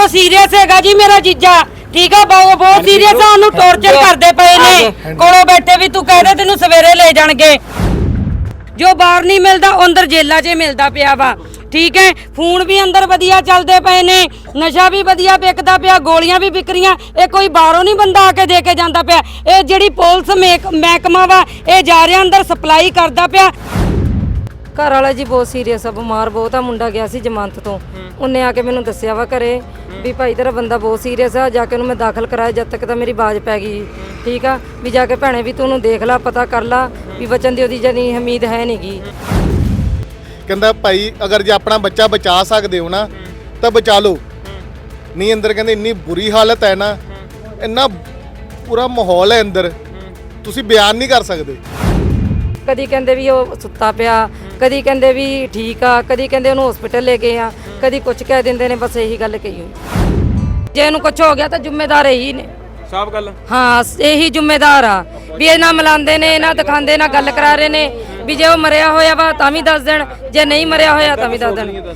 ਦੇਖੋ ਸੀਰੀਅਸ ਹੈਗਾ ਜੀ ਮੇਰਾ ਜੀਜਾ। ਠੀਕ ਆ ਬਹੁਤ ਬਹੁਤ ਸੀਰੀਅਸ ਆ ਉਹਨੂੰ ਟੌਰਚਰ ਕਰਦੇ ਪਏ ਨੇ। ਕੋਲੋਂ ਬੈਠੇ ਵੀ ਤੂੰ ਕਹਿ ਦੇ ਤੈਨੂੰ ਸਵੇਰੇ ਲੈ ਜਾਣਗੇ। ਜੋ ਬਾਹਰ ਨਹੀਂ ਮਿਲਦਾ ਅੰਦਰ ਜੇਲਾਂ 'ਚ ਮਿਲਦਾ ਪਿਆ ਵਾ। ਠੀਕ ਹੈ ਫੋਨ ਵੀ ਅੰਦਰ ਵਧੀਆ ਚੱਲਦੇ ਪਏ ਨੇ ਨਸ਼ਾ ਵੀ ਵਧੀਆ ਵਿਕਦਾ ਪਿਆ ਗੋਲੀਆਂ ਵੀ ਵਿਕ ਰਹੀਆਂ ਇਹ ਕੋਈ ਬਾਹਰੋਂ ਨਹੀਂ ਬੰਦਾ ਆ ਕੇ ਦੇ ਕੇ ਜਾਂਦਾ ਪਿਆ। ਇਹ ਜਿਹੜੀ ਪੁਲਿਸ ਮਹਿਕ- ਮਹਿਕਮਾ ਵਾ ਇਹ ਜਾ ਰਿਹਾ ਅੰਦਰ ਸਪਲਾਈ ਕਰਦਾ ਪਿਆ। ਘਰ ਵਾਲਾ ਜੀ ਬਹੁਤ ਸੀਰੀਅਸ ਆ ਬਿਮਾਰ ਬਹੁਤ ਆ ਮੁੰਡਾ ਗਿਆ ਸੀ ਜਮਾਨਤ ਤੋਂ। ਉਹਨੇ ਆ ਕੇ ਮੈਨੂੰ ਦੱਸਿਆ ਵਾ ਘਰੇ ਵੀ ਭਾਈ ਤੇਰਾ ਬੰਦਾ ਬਹੁਤ ਸੀਰੀਅਸ ਆ ਜਾ ਕੇ ਉਹਨੂੰ ਮੈਂ ਦਾਖਲ ਕਰਾਇਆ ਜਦ ਤੱਕ ਤਾਂ ਮੇਰੀ ਬਾਜ ਪੈ ਗਈ। ਠੀਕ ਆ? ਵੀ ਜਾ ਕੇ ਭੈਣੇ ਵੀ ਤੂੰ ਉਹਨੂੰ ਦੇਖ ਲੈ ਪਤਾ ਕਰ ਲੈ ਵੀ ਬਚਨ ਦੀ ਉਹਦੀ ਜਨੀ ਹਮੀਦ ਹੈ ਨਹੀਂਗੀ ਕਹਿੰਦਾ ਭਾਈ ਅਗਰ ਜੇ ਆਪਣਾ ਬੱਚਾ ਬਚਾ ਸਕਦੇ ਹੋ ਨਾ ਤਾਂ ਬਚਾ ਲਓ। ਨਹੀਂ ਅੰਦਰ ਕਹਿੰਦੇ ਇੰਨੀ ਬੁਰੀ ਹਾਲਤ ਹੈ ਨਾ ਇੰਨਾ ਪੂਰਾ ਮਾਹੌਲ ਹੈ ਅੰਦਰ। ਤੁਸੀਂ ਬਿਆਨ ਨਹੀਂ ਕਰ ਸਕਦੇ। ਕਦੀ ਕਹਿੰਦੇ ਵੀ ਉਹ ਸੁੱਤਾ ਪਿਆ ਕਦੀ ਕਹਿੰਦੇ ਵੀ ਠੀਕ ਆ ਕਦੀ ਕਹਿੰਦੇ ਉਹਨੂੰ ਹਸਪੀਟਲ ਲੈ ਗਏ ਆ ਕਦੀ ਕੁਝ ਕਹਿ ਦਿੰਦੇ ਨੇ ਬਸ ਇਹੀ ਗੱਲ ਕਹੀ ਹੋਈ। ਜੇ ਇਹਨੂੰ ਕੁਝ ਹੋ ਗਿਆ ਤਾਂ ਜ਼ਿੰਮੇਦਾਰ ਇਹੀ ਨੇ। ਸਾਫ਼ ਗੱਲ। ਹਾਂ ਇਹੀ ਜ਼ਿੰਮੇਦਾਰ ਆ। ਵੀ ਇਹ ਨਾ ਮਿਲਾਉਂਦੇ ਨੇ ਨਾ ਦਿਖਾਉਂਦੇ ਨਾ ਗੱਲ ਕਰਾ ਰਹੇ ਨੇ। ਵੀ ਜੇ ਉਹ ਮਰਿਆ ਹੋਇਆ ਵਾ ਤਾਂ ਵੀ ਦੱਸ ਦੇਣ ਜੇ ਨਹੀਂ ਮਰਿਆ ਹੋਇਆ ਤਾਂ ਵੀ ਦੱਸ ਦੇਣ।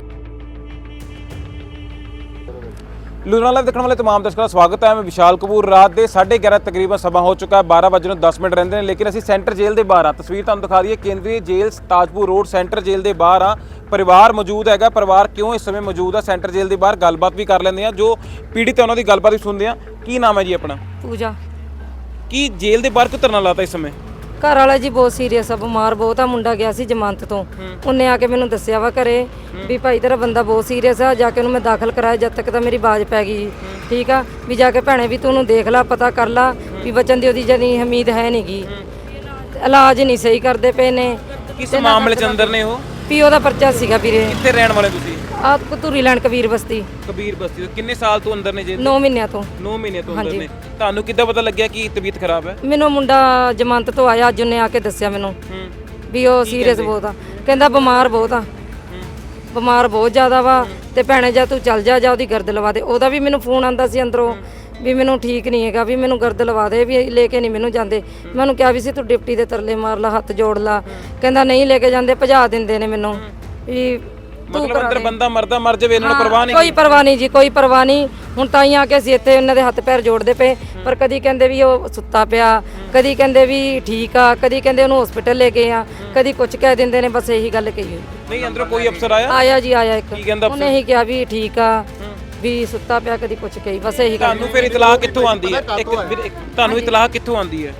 ਲੁਧਿਆਣਾ ਲਾਈਵ ਦੇਖਣ ਵਾਲੇ ਤਮਾਮ ਦਰਸ਼ਕਾਂ ਦਾ ਸਵਾਗਤ ਹੈ। ਮੈਂ ਵਿਸ਼ਾਲ ਕਪੂਰ। ਰਾਤ ਦੇ 11:30 ਤਕਰੀਬਨ ਸਮਾਂ ਹੋ ਚੁੱਕਾ ਹੈ। 12 ਵਜੇ ਨੂੰ 10 ਮਿੰਟ ਰਹਿੰਦੇ ਨੇ ਲੇਕਿਨ ਅਸੀਂ ਸੈਂਟਰ ਜੇਲ੍ਹ ਦੇ ਬਾਹਰ ਆ ਤਸਵੀਰ ਤੁਹਾਨੂੰ ਦਿਖਾ ਦਈਏ ਕੇਂਦਰੀ jail Tajpur road centre jail ਦੇ ਬਾਹਰ ਆ ਪਰਿਵਾਰ ਮੌਜੂਦ ਹੈਗਾ। ਪਰਿਵਾਰ ਕਿਉਂ ਇਸ ਸਮੇਂ ਮੌਜੂਦ ਆ ਸੈਂਟਰ ਜੇਲ੍ਹ ਦੇ ਬਾਹਰ ਗੱਲਬਾਤ ਵੀ ਕਰ ਲੈਂਦੇ ਆ ਜੋ ਪੀੜਿਤ ਹੈ ਉਹਨਾਂ ਦੀ ਗੱਲਬਾਤ ਵੀ ਸੁਣਦੇ ਆ ਕੀ ਨਾਮ ਹੈ ਜੀ ਆਪਣਾ? ਪੂਜਾ। ਕੀ ਜੇਲ੍ਹ ਦੇ ਬਾਹਰ ਕਿਉਂ ਧਰਨਾ ਲਾਤਾ ਇਸ ਸਮੇਂ? ਘਰ ਵਾਲਾ ਜੀ ਬਹੁਤ ਸੀਰੀਅਸ ਆ ਬਿਮਾਰ ਬਹੁਤ ਆ ਮੁੰਡਾ ਗਿਆ ਸੀ ਜਮਾਨਤ ਤੋਂ। ਉਹਨੇ ਆ ਕੇ ਮੈਨੂੰ ਦੱਸਿਆ ਵਾ ਘਰੇ ਵੀ ਭਾਈ ਤੇਰਾ ਬੰਦਾ ਬਹੁਤ ਸੀਰੀਅਸ ਆ ਜਾ ਕੇ ਉਹਨੂੰ ਮੈਂ ਦਾਖਲ ਕਰਾਇਆ ਜਦ ਤੱਕ ਤਾਂ ਮੇਰੀ ਬਾਜ ਪੈ ਗਈ ਠੀਕ ਆ? ਵੀ ਜਾ ਕੇ ਭੈਣੇ ਵੀ ਤੂੰ ਉਹਨੂੰ ਦੇਖ ਲੈ ਪਤਾ ਕਰ ਲੈ ਵੀ ਬਚਨ ਦੀ ਉਹਦੀ ਜਨੀ ਹਮੀਦ ਹੈ ਨਹੀਂਗੀ ਇਲਾਜ ਨਹੀਂ ਸਹੀ ਕਰਦੇ ਪਏ ਨੇ। ਕਿਸ ਮਾਮਲੇ ਚ ਅੰਦਰ ਨੇ ਉਹ? ਵੀ ਉਹਦਾ ਪਰਚਾ ਸੀਗਾ ਵੀਰੇ। ਕਿੱਥੇ ਰਹਿਣ ਵਾਲੇ ਤੁਸੀਂ? ਆਪ ਕਤੂਰੀ ਲੈਣ ਕਬੀਰ ਬਸਤੀ। ਕਬੀਰ ਬਸਤੀ ਤੋਂ। ਕਿੰਨੇ ਸਾਲ ਤੋਂ ਅੰਦਰ ਨੇ ਜੇਲ੍ਹ 9 ਮਹੀਨਿਆਂ ਤੋਂ। 9 ਮਹੀਨੇ ਤੋਂ ਅੰਦਰ ਨੇ। ਤੁਹਾਨੂੰ ਕਿੱਦਾਂ ਪਤਾ ਲੱਗਿਆ ਕਿ ਤਬੀਅਤ ਖਰਾਬ ਹੈ? ਮੈਨੂੰ ਮੁੰਡਾ ਜਮਾਨਤ ਤੋਂ ਆਇਆ ਅੱਜ ਉਹਨੇ ਆ ਕੇ ਦੱਸਿਆ ਮੈਨੂੰ। ਹੂੰ। ਵੀ ਉਹ ਸੀਰੀਅਸ ਬਹੁਤ ਆ। ਕਹਿੰਦਾ ਬਿਮਾਰ ਬਹੁਤ ਆ। ਬਿਮਾਰ ਬਹੁਤ ਜ਼ਿਆਦਾ ਵਾ ਤੇ ਭੈਣੇ ਜਾ ਤੂੰ ਚੱਲ ਜਾ ਜਾ ਉਹਦੀ ਗਰਦ ਲਵਾ ਦੇ। ਉਹਦਾ ਵੀ ਮੈਨੂੰ ਫੋਨ ਆਂਦਾ ਸੀ ਅੰਦਰੋਂ। ਵੀ ਮੈਨੂੰ ਠੀਕ ਨਹੀਂ ਹੈਗਾ ਵੀ ਮੈਨੂੰ ਗਰਦ ਲਵਾ ਦੇ ਵੀ ਲੈ ਕੇ ਨਹੀਂ ਮੈਨੂੰ ਜਾਂਦੇ। ਮੈਂ ਉਹਨੂੰ ਕਿਹਾ ਵੀ ਸੀ ਤੂੰ ਡਿਪਟੀ ਦੇ ਤਰਲੇ ਮਾਰ ਲਾ ਹੱਥ ਜੋੜ ਲਾ। ਕਹਿੰਦਾ ਨਹੀਂ ਲੈ ਕੇ ਜਾਂਦੇ ਭਜਾ ਦਿੰਦੇ ਨੇ ਮੈਨੂੰ। ਵੀ ਮਤਲਬ ਅੰਦਰ। ਬੰਦਾ ਮਰਦਾ ਮਰ ਜਾਵੇ ਇਹਨਾਂ ਨੂੰ ਪਰਵਾਹ ਨਹੀਂ ਕੋਈ ਪਰਵਾਹ ਨਹੀਂ ਜੀ ਕੋਈ ਪਰਵਾਹ ਨਹੀਂ। ਹੁਣ ਤਾਂ ਹੀ ਆ ਕੇ ਅਸੀਂ ਇੱਥੇ ਉਹਨਾਂ ਦੇ ਹੱਥ ਪੈਰ ਜੋੜਦੇ ਪਏ। ਪਰ ਕਦੀ ਕਹਿੰਦੇ ਵੀ ਉਹ ਸੁੱਤਾ ਪਿਆ ਕਦੀ ਕਹਿੰਦੇ ਵੀ ਠੀਕ ਆ ਕਦੀ ਕਹਿੰਦੇ ਉਹਨੂੰ ਹਸਪੀਟਲ ਲੈ ਗਏ ਆ ਕਦੀ ਕੁਝ ਕਹਿ ਦਿੰਦੇ ਨੇ ਬਸ ਇਹੀ ਗੱਲ ਕਹੀ ਨਹੀਂ ਅੰਦਰੋਂ ਕੋਈ ਅਫਸਰ ਆਇਆ? ਆਇਆ ਜੀ ਆਇਆ ਇੱਕ। ਕੀ ਕਹਿੰਦਾ ਉਹਨੇ ਹੀ ਕਿਹਾ ਵੀ ਠੀਕ ਆ। ਵੀ ਸੁੱਤਾ ਪਿਆ ਕਦੀ ਕੁਝ ਕਹੀ ਬਸ ਇਹੀ ਗੱਲ ਤੁਹਾਨੂੰ ਫਿਰ ਇਤਲਾਹ ਕਿੱਥੋਂ ਆਂਦੀ ਹੈ? ਇੱਕ ਫਿਰ ਇੱਕ- ਤੁਹਾਨੂੰ ਇਤਲਾਹ ਕਿੱਥੋਂ ਆਂਦੀ ਹੈ?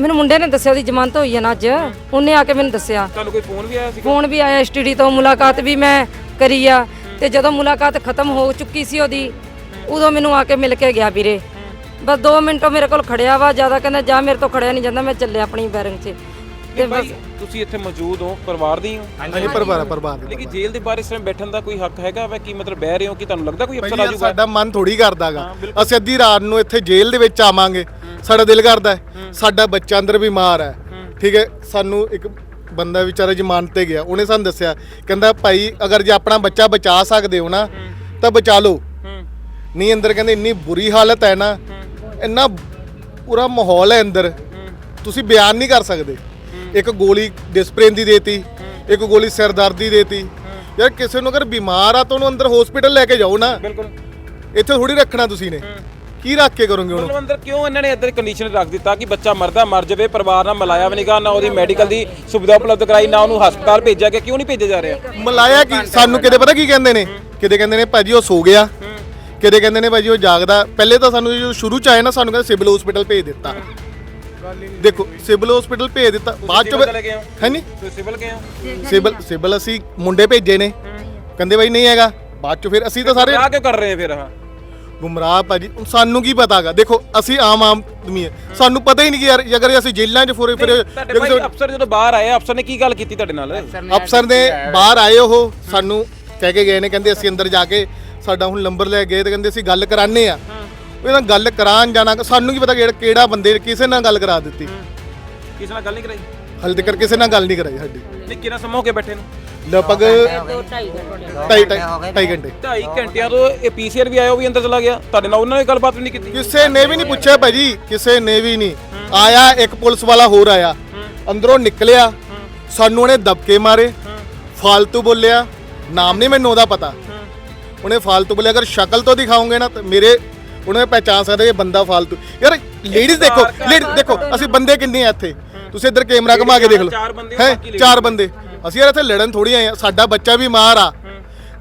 ਮੈਨੂੰ ਮੁੰਡੇ ਨੇ ਦੱਸਿਆ ਉਹਦੀ ਜ਼ਮਾਨਤ ਹੋਈ ਹੈ ਨਾ ਅੱਜ। ਉਹਨੇ ਆ ਕੇ ਮੈਨੂੰ ਦੱਸਿਆ। ਤੁਹਾਨੂੰ ਕੋਈ ਫੋਨ ਵੀ ਆਇਆ ਸੀ ਫੋਨ ਵੀ ਆਇਆ ਸਟੱਡੀ ਤੋਂ ਮੁਲਾਕਾਤ ਵੀ ਮੈਂ ਕਰੀ ਆ। ਤੇ ਜਦੋਂ ਮੁਲਾਕਾਤ ਖਤਮ ਹੋ ਚੁੱਕੀ ਸੀ ਉਹਦੀ ਉਦੋਂ ਮੈਨੂੰ ਆ ਕੇ ਮਿਲ ਕੇ ਗਿਆ ਵੀਰੇ। ਬਸ 2 ਮਿੰਟ ਉਹ ਮੇਰੇ ਕੋਲ ਖੜਿਆ ਵਾ ਜ਼ਿਆਦਾ ਕਹਿੰਦਾ ਜਾ ਮੇਰੇ ਤੋਂ ਖੜਿਆ ਨਹੀਂ ਜਾਂਦਾ ਮੈਂ ਚੱਲਿਆ ਆਪਣੀ ਬੈਰਿੰਗ 'ਚ। ਤੇ ਭਾਈ ਤੁਸੀਂ ਇੱਥੇ ਮੌਜੂਦ ਹੋ ਪਰਿਵਾਰ ਦੀ ਹੋ ਹਾਂਜੀ ਪਰਿਵਾਰ ਪਰਿਵਾਰ ਦੇ ਲੇਕਿਨ ਜੇਲ੍ਹ ਦੇ ਬਾਹਰ ਇਸ ਤਰ੍ਹਾਂ ਬੈਠਣ ਦਾ ਕੋਈ ਹੱਕ ਹੈਗਾ ਵਾ? ਕੀ ਮਤਲਬ ਬਹਿ ਰਹੇ ਹੋ? ਕਿ ਤੁਹਾਨੂੰ ਲੱਗਦਾ ਕੋਈ ਅਫਸਰ ਭਾਈ ਆਜੂਗਾ? ਸਾਡਾ ਮਨ ਥੋੜੀ ਕਰਦਾਗਾ ਅਸੀਂ ਅੱਧੀ ਰਾਤ ਨੂੰ ਇੱਥੇ ਜੇਲ੍ਹ ਦੇ ਵਿੱਚ ਆਵਾਂਗੇ। ਸਾਡਾ ਦਿਲ ਕਰਦਾ ਹੈ। ਸਾਡਾ ਬੱਚਾ ਅੰਦਰ ਬਿਮਾਰ ਹੈ। ਠੀਕ ਹੈ? ਸਾਨੂੰ ਇੱਕ ਬੰਦਾ ਵਿਚਾਰਾ ਜ਼ਮਾਨਤ ਤੇ ਗਿਆ। ਉਹਨੇ ਸਾਨੂੰ ਦੱਸਿਆ ਕਹਿੰਦਾ ਭਾਈ ਅਗਰ ਜੇ ਆਪਣਾ ਬੱਚਾ ਬਚਾ ਸਕਦੇ ਹੋ ਨਾ ਤਾਂ ਬਚਾ ਲਓ। ਹੂੰ। ਨਹੀਂ ਅੰਦਰ ਕਹਿੰਦੇ ਇੰਨੀ ਬੁਰੀ ਹਾਲਤ ਹੈ ਨਾ ਇੰਨਾ ਪੂਰਾ ਮਾਹੌਲ ਹੈ ਅੰਦਰ। ਤੁਸੀਂ ਬਿਆਨ ਨਹੀਂ ਕਰ ਸਕਦੇ। ਇੱਕ ਗੋਲੀ ਡਿਸਪ੍ਰਿਨ ਦੀ ਦੇਤੀ ਇੱਕ ਗੋਲੀ ਸਿਰ ਦਰਦ ਦੀ ਦੇਤੀ ਯਾਰ ਕਿਸੇ ਨੂੰ ਅਗਰ ਬਿਮਾਰ ਆ ਤਾਂ ਉਹਨੂੰ ਅੰਦਰ ਹਸਪੀਟਲ ਲੈ ਕੇ ਜਾਓ ਨਾ। ਬਿਲਕੁਲ। ਇੱਥੇ ਥੋੜੀ ਰੱਖਣਾ ਤੁਸੀਂ ਨੇ। ਕੀ ਰੱਖ ਕੇ ਕਰੋਗੇ ਉਹਨੂੰ? ਅੰਦਰ ਕਿਉਂ ਇਹਨਾਂ ਨੇ ਇੱਧਰ ਕੰਡੀਸ਼ਨ ਰੱਖ ਦਿੱਤਾ ਕਿ ਬੱਚਾ ਮਰਦਾ ਮਰ ਜਾਵੇ ਪਰਿਵਾਰ ਨਾਲ ਮਿਲਾਇਆ ਵੀ ਨਹੀਂਗਾ ਨਾ ਉਹਦੀ ਮੈਡੀਕਲ ਦੀ ਸੁਵਿਧਾ ਉਪਲਬਧ ਕਰਾਈ ਨਾ ਉਹਨੂੰ ਹਸਪਤਾਲ ਭੇਜਿਆ ਗਿਆ ਕਿਉਂ ਨਹੀਂ ਭੇਜਿਆ ਜਾ ਰਿਹਾ? ਮਲਾਇਆ ਕੀ? ਸਾਨੂੰ ਕਿਤੇ ਪਤਾ ਕੀ ਕਹਿੰਦੇ ਨੇ? ਕਿਤੇ ਕਹਿੰਦੇ ਨੇ? ਭਾਜੀ ਉਹ ਸੋ ਗਿਆ। ਕਿਤੇ ਕਹਿੰਦੇ ਨੇ? ਭਾਜੀ ਉਹ ਜਾਗਦਾ। ਪਹਿਲੇ ਤਾਂ ਸਾਨੂੰ ਜੋ ਸ਼ੁਰੂ ਚ ਆਏ ਨਾ ਸਾਨੂੰ ਕਹਿੰਦੇ ਸਿਵਲ ਹਸਪੀਟਲ ਭੇਜ ਦਿੱਤਾ। ਦੇਖੋ ਸਿਵਲ ਹਸਪੀਟਲ ਭੇਜ ਦਿੱਤਾ। ਬਾਅਦ ਚ ਹੋ? ਹੈ? ਨਹੀਂ ਤੁਸੀਂ ਸਿਵਲ ਗਏ ਹੋ? ਸਿਵਲ ਸਿਵਲ ਅਸੀਂ ਮੁੰਡੇ ਭੇਜੇ ਨੇ। ਕਹਿੰਦੇ ਬਾਈ ਨਹੀਂ ਹੈਗਾ। ਬਾਅਦ ਚ ਫਿਰ ਅਸੀਂ ਤਾਂ ਸਾਰੇ ਆ ਕਿਉਂ ਕਰ ਰਹੇ ਆ ਫਿਰ? ਹਾਂ ਗੁੰਮਰਾਹ ਭਾਜੀ ਹੁਣ ਸਾਨੂੰ ਕੀ ਪਤਾਗਾ? ਦੇਖੋ ਅਸੀਂ ਆਮ ਆਮ ਆਦਮੀ ਹੈ। ਸਾਨੂੰ ਪਤਾ ਹੀ ਨਹੀਂ ਕਿ ਯਾਰ ਅਗਰ ਅਸੀਂ ਜੇਲ੍ਹਾਂ 'ਚ ਫੁਰੇ ਫਿਰ ਤੁਹਾਡੇ ਭਾਈ ਅਫਸਰ ਜਦੋਂ ਬਾਹਰ ਆਏ ਅਫਸਰ ਨੇ ਕੀ ਗੱਲ ਕੀਤੀ ਤੁਹਾਡੇ ਨਾਲ? ਅਫਸਰ ਨੇ ਬਾਹਰ ਆਏ ਉਹ ਸਾਨੂੰ ਕਹਿ ਕੇ ਗਏ ਨੇ ਕਹਿੰਦੇ ਅਸੀਂ ਅੰਦਰ ਜਾ ਕੇ ਸਾਡਾ ਹੁਣ ਨੰਬਰ ਲੈ ਗਏ ਤੇ ਕਹਿੰਦੇ ਅਸੀਂ ਗੱਲ ਕਰਾਣੇ ਆ ਉਹ ਇਹਨਾਂ ਗੱਲ ਕਰਾਉਣ ਜਾਣਾ ਸਾਨੂੰ ਕੀ ਪਤਾ ਕਿਹੜਾ ਕਿਹੜਾ ਬੰਦੇ ਕਿਸੇ ਨਾਲ ਗੱਲ ਕਰਾ ਦਿੱਤੀ। ਕਿਸੇ ਨਾਲ ਗੱਲ ਨਹੀਂ ਕਰਾਈ? ਹਲੇ ਤੱਕ ਕਿਸੇ ਨਾਲ ਗੱਲ ਨਹੀਂ ਕਰਾਈ ਸਾਡੀ। ਨਹੀਂ ਕਿੰਨਾ ਸਮਾਂ ਹੋ ਗਿਆ ਬੈਠੇ ਨੂੰ? ਲਗਭਗ 2.5 ਢਾਈ ਘੰਟੇ। 2.5 ਘੰਟਿਆਂ ਤੋਂ ਇਹ ਪੀਸੀਆਰ ਵੀ ਆਇਆ ਉਹ ਵੀ ਅੰਦਰ ਚਲਾ ਗਿਆ। ਤੁਹਾਡੇ ਨਾਲ ਉਹਨਾਂ ਨੇ ਗੱਲਬਾਤ ਵੀ ਨਹੀਂ ਕੀਤੀ। ਕਿਸੇ ਨੇ ਵੀ ਨਹੀਂ ਪੁੱਛਿਆ ਭਾਜੀ ਕਿਸੇ ਨੇ ਵੀ ਨਹੀਂ। ਆਇਆ ਇੱਕ ਪੁਲਿਸ ਵਾਲਾ ਹੋਰ ਆਇਆ। ਅੰਦਰੋਂ ਨਿਕਲਿਆ। ਸਾਨੂੰ ਉਹਨੇ ਦਬਕੇ ਮਾਰੇ। ਫਾਲਤੂ ਬੋਲਿਆ। ਨਾਮ ਨਹੀਂ ਮੈਨੂੰ ਉਹਦਾ ਪਤਾ। ਉਹਨੇ ਫਾਲਤੂ ਬੋਲੇ ਅਗਰ ਸ਼ਕਲ ਤੋਂ ਦਿਖਾਓਗੇ ਨਾ ਤਾਂ ਮੇਰੇ ਉਹਨੇ ਪਹਿਚਾਨ ਸਕਦੇ ਇਹ ਬੰਦਾ ਫਾਲਤੂ। ਯਾਰ ਲੇਡੀਜ਼ ਦੇਖੋ ਲੇਡੀਜ਼ ਦੇਖੋ ਅਸੀਂ ਬੰਦੇ ਕਿੰਨੇ ਆ ਇੱਥੇ? ਤੁਸੀਂ ਇੱਧਰ ਕੈਮਰਾ ਘੁਮਾ ਕੇ ਦੇਖ ਲਓ। ਚਾਰ ਬੰਦੇ, ਹੈਂ? ਚਾਰ ਬੰਦੇ। ਅਸੀਂ ਯਾਰ ਇੱਥੇ ਲੜਨ ਥੋੜੀ ਆਏ ਆ। ਸਾਡਾ ਬੱਚਾ ਵੀ ਮਾਰ ਆ।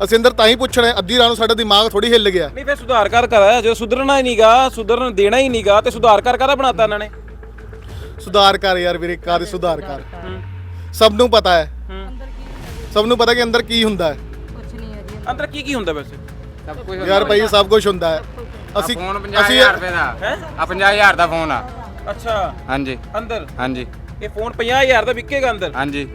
ਅਸੀਂ ਅੰਦਰ ਤਾਂ ਹੀ ਪੁੱਛਣਾ ਹੈ, ਅੱਧੀ ਰਾਤ ਨੂੰ ਸਾਡਾ ਦਿਮਾਗ ਥੋੜੀ ਹਿੱਲ ਗਿਆ। ਨਹੀਂ ਫਿਰ ਸੁਧਾਰ ਕਰ ਕਰਾਇਆ ਜੋ ਸੁਧਰਨਾ ਹੀ ਨਹੀਂਗਾ ਸੁਧਰਨ ਦੇਣਾ ਹੀ ਨਹੀਂਗਾ ਤੇ ਸੁਧਾਰ ਕਰ ਕਾਹਦਾ ਬਣਾਤਾ ਇਹਨਾਂ ਨੇ। ਸੁਧਾਰ ਕਰ ਯਾਰ ਵੀਰੇ ਕਰ ਸੁਧਾਰ ਕਰ ਸਭ ਨੂੰ ਪਤਾ ਹੈ। ਸਭ ਨੂੰ ਪਤਾ ਕਿ ਅੰਦਰ ਕੀ ਹੁੰਦਾ ਹੈ। ਅੰਦਰ ਕੀ ਕੀ ਹੁੰਦਾ ਵੈਸੇ? ਯਾਰ ਭਾਈ ਸਭ ਕੁਝ ਹੁੰਦਾ ਹੈ। ਅਸੀਂ ਫੋਨ ਅਸੀਂ 50000 ਰੁਪਏ ਦਾ। ਹੈ? ਆ 50000 ਦਾ ਫੋਨ ਆ। ਅੱਛਾ। ਹਾਂਜੀ। ਅੰਦਰ? ਹਾਂਜੀ। ਇਹ ਫੋਨ 50000 ਦਾ ਵਿਕੇਗਾ ਅੰਦਰ? ਹਾਂਜੀ।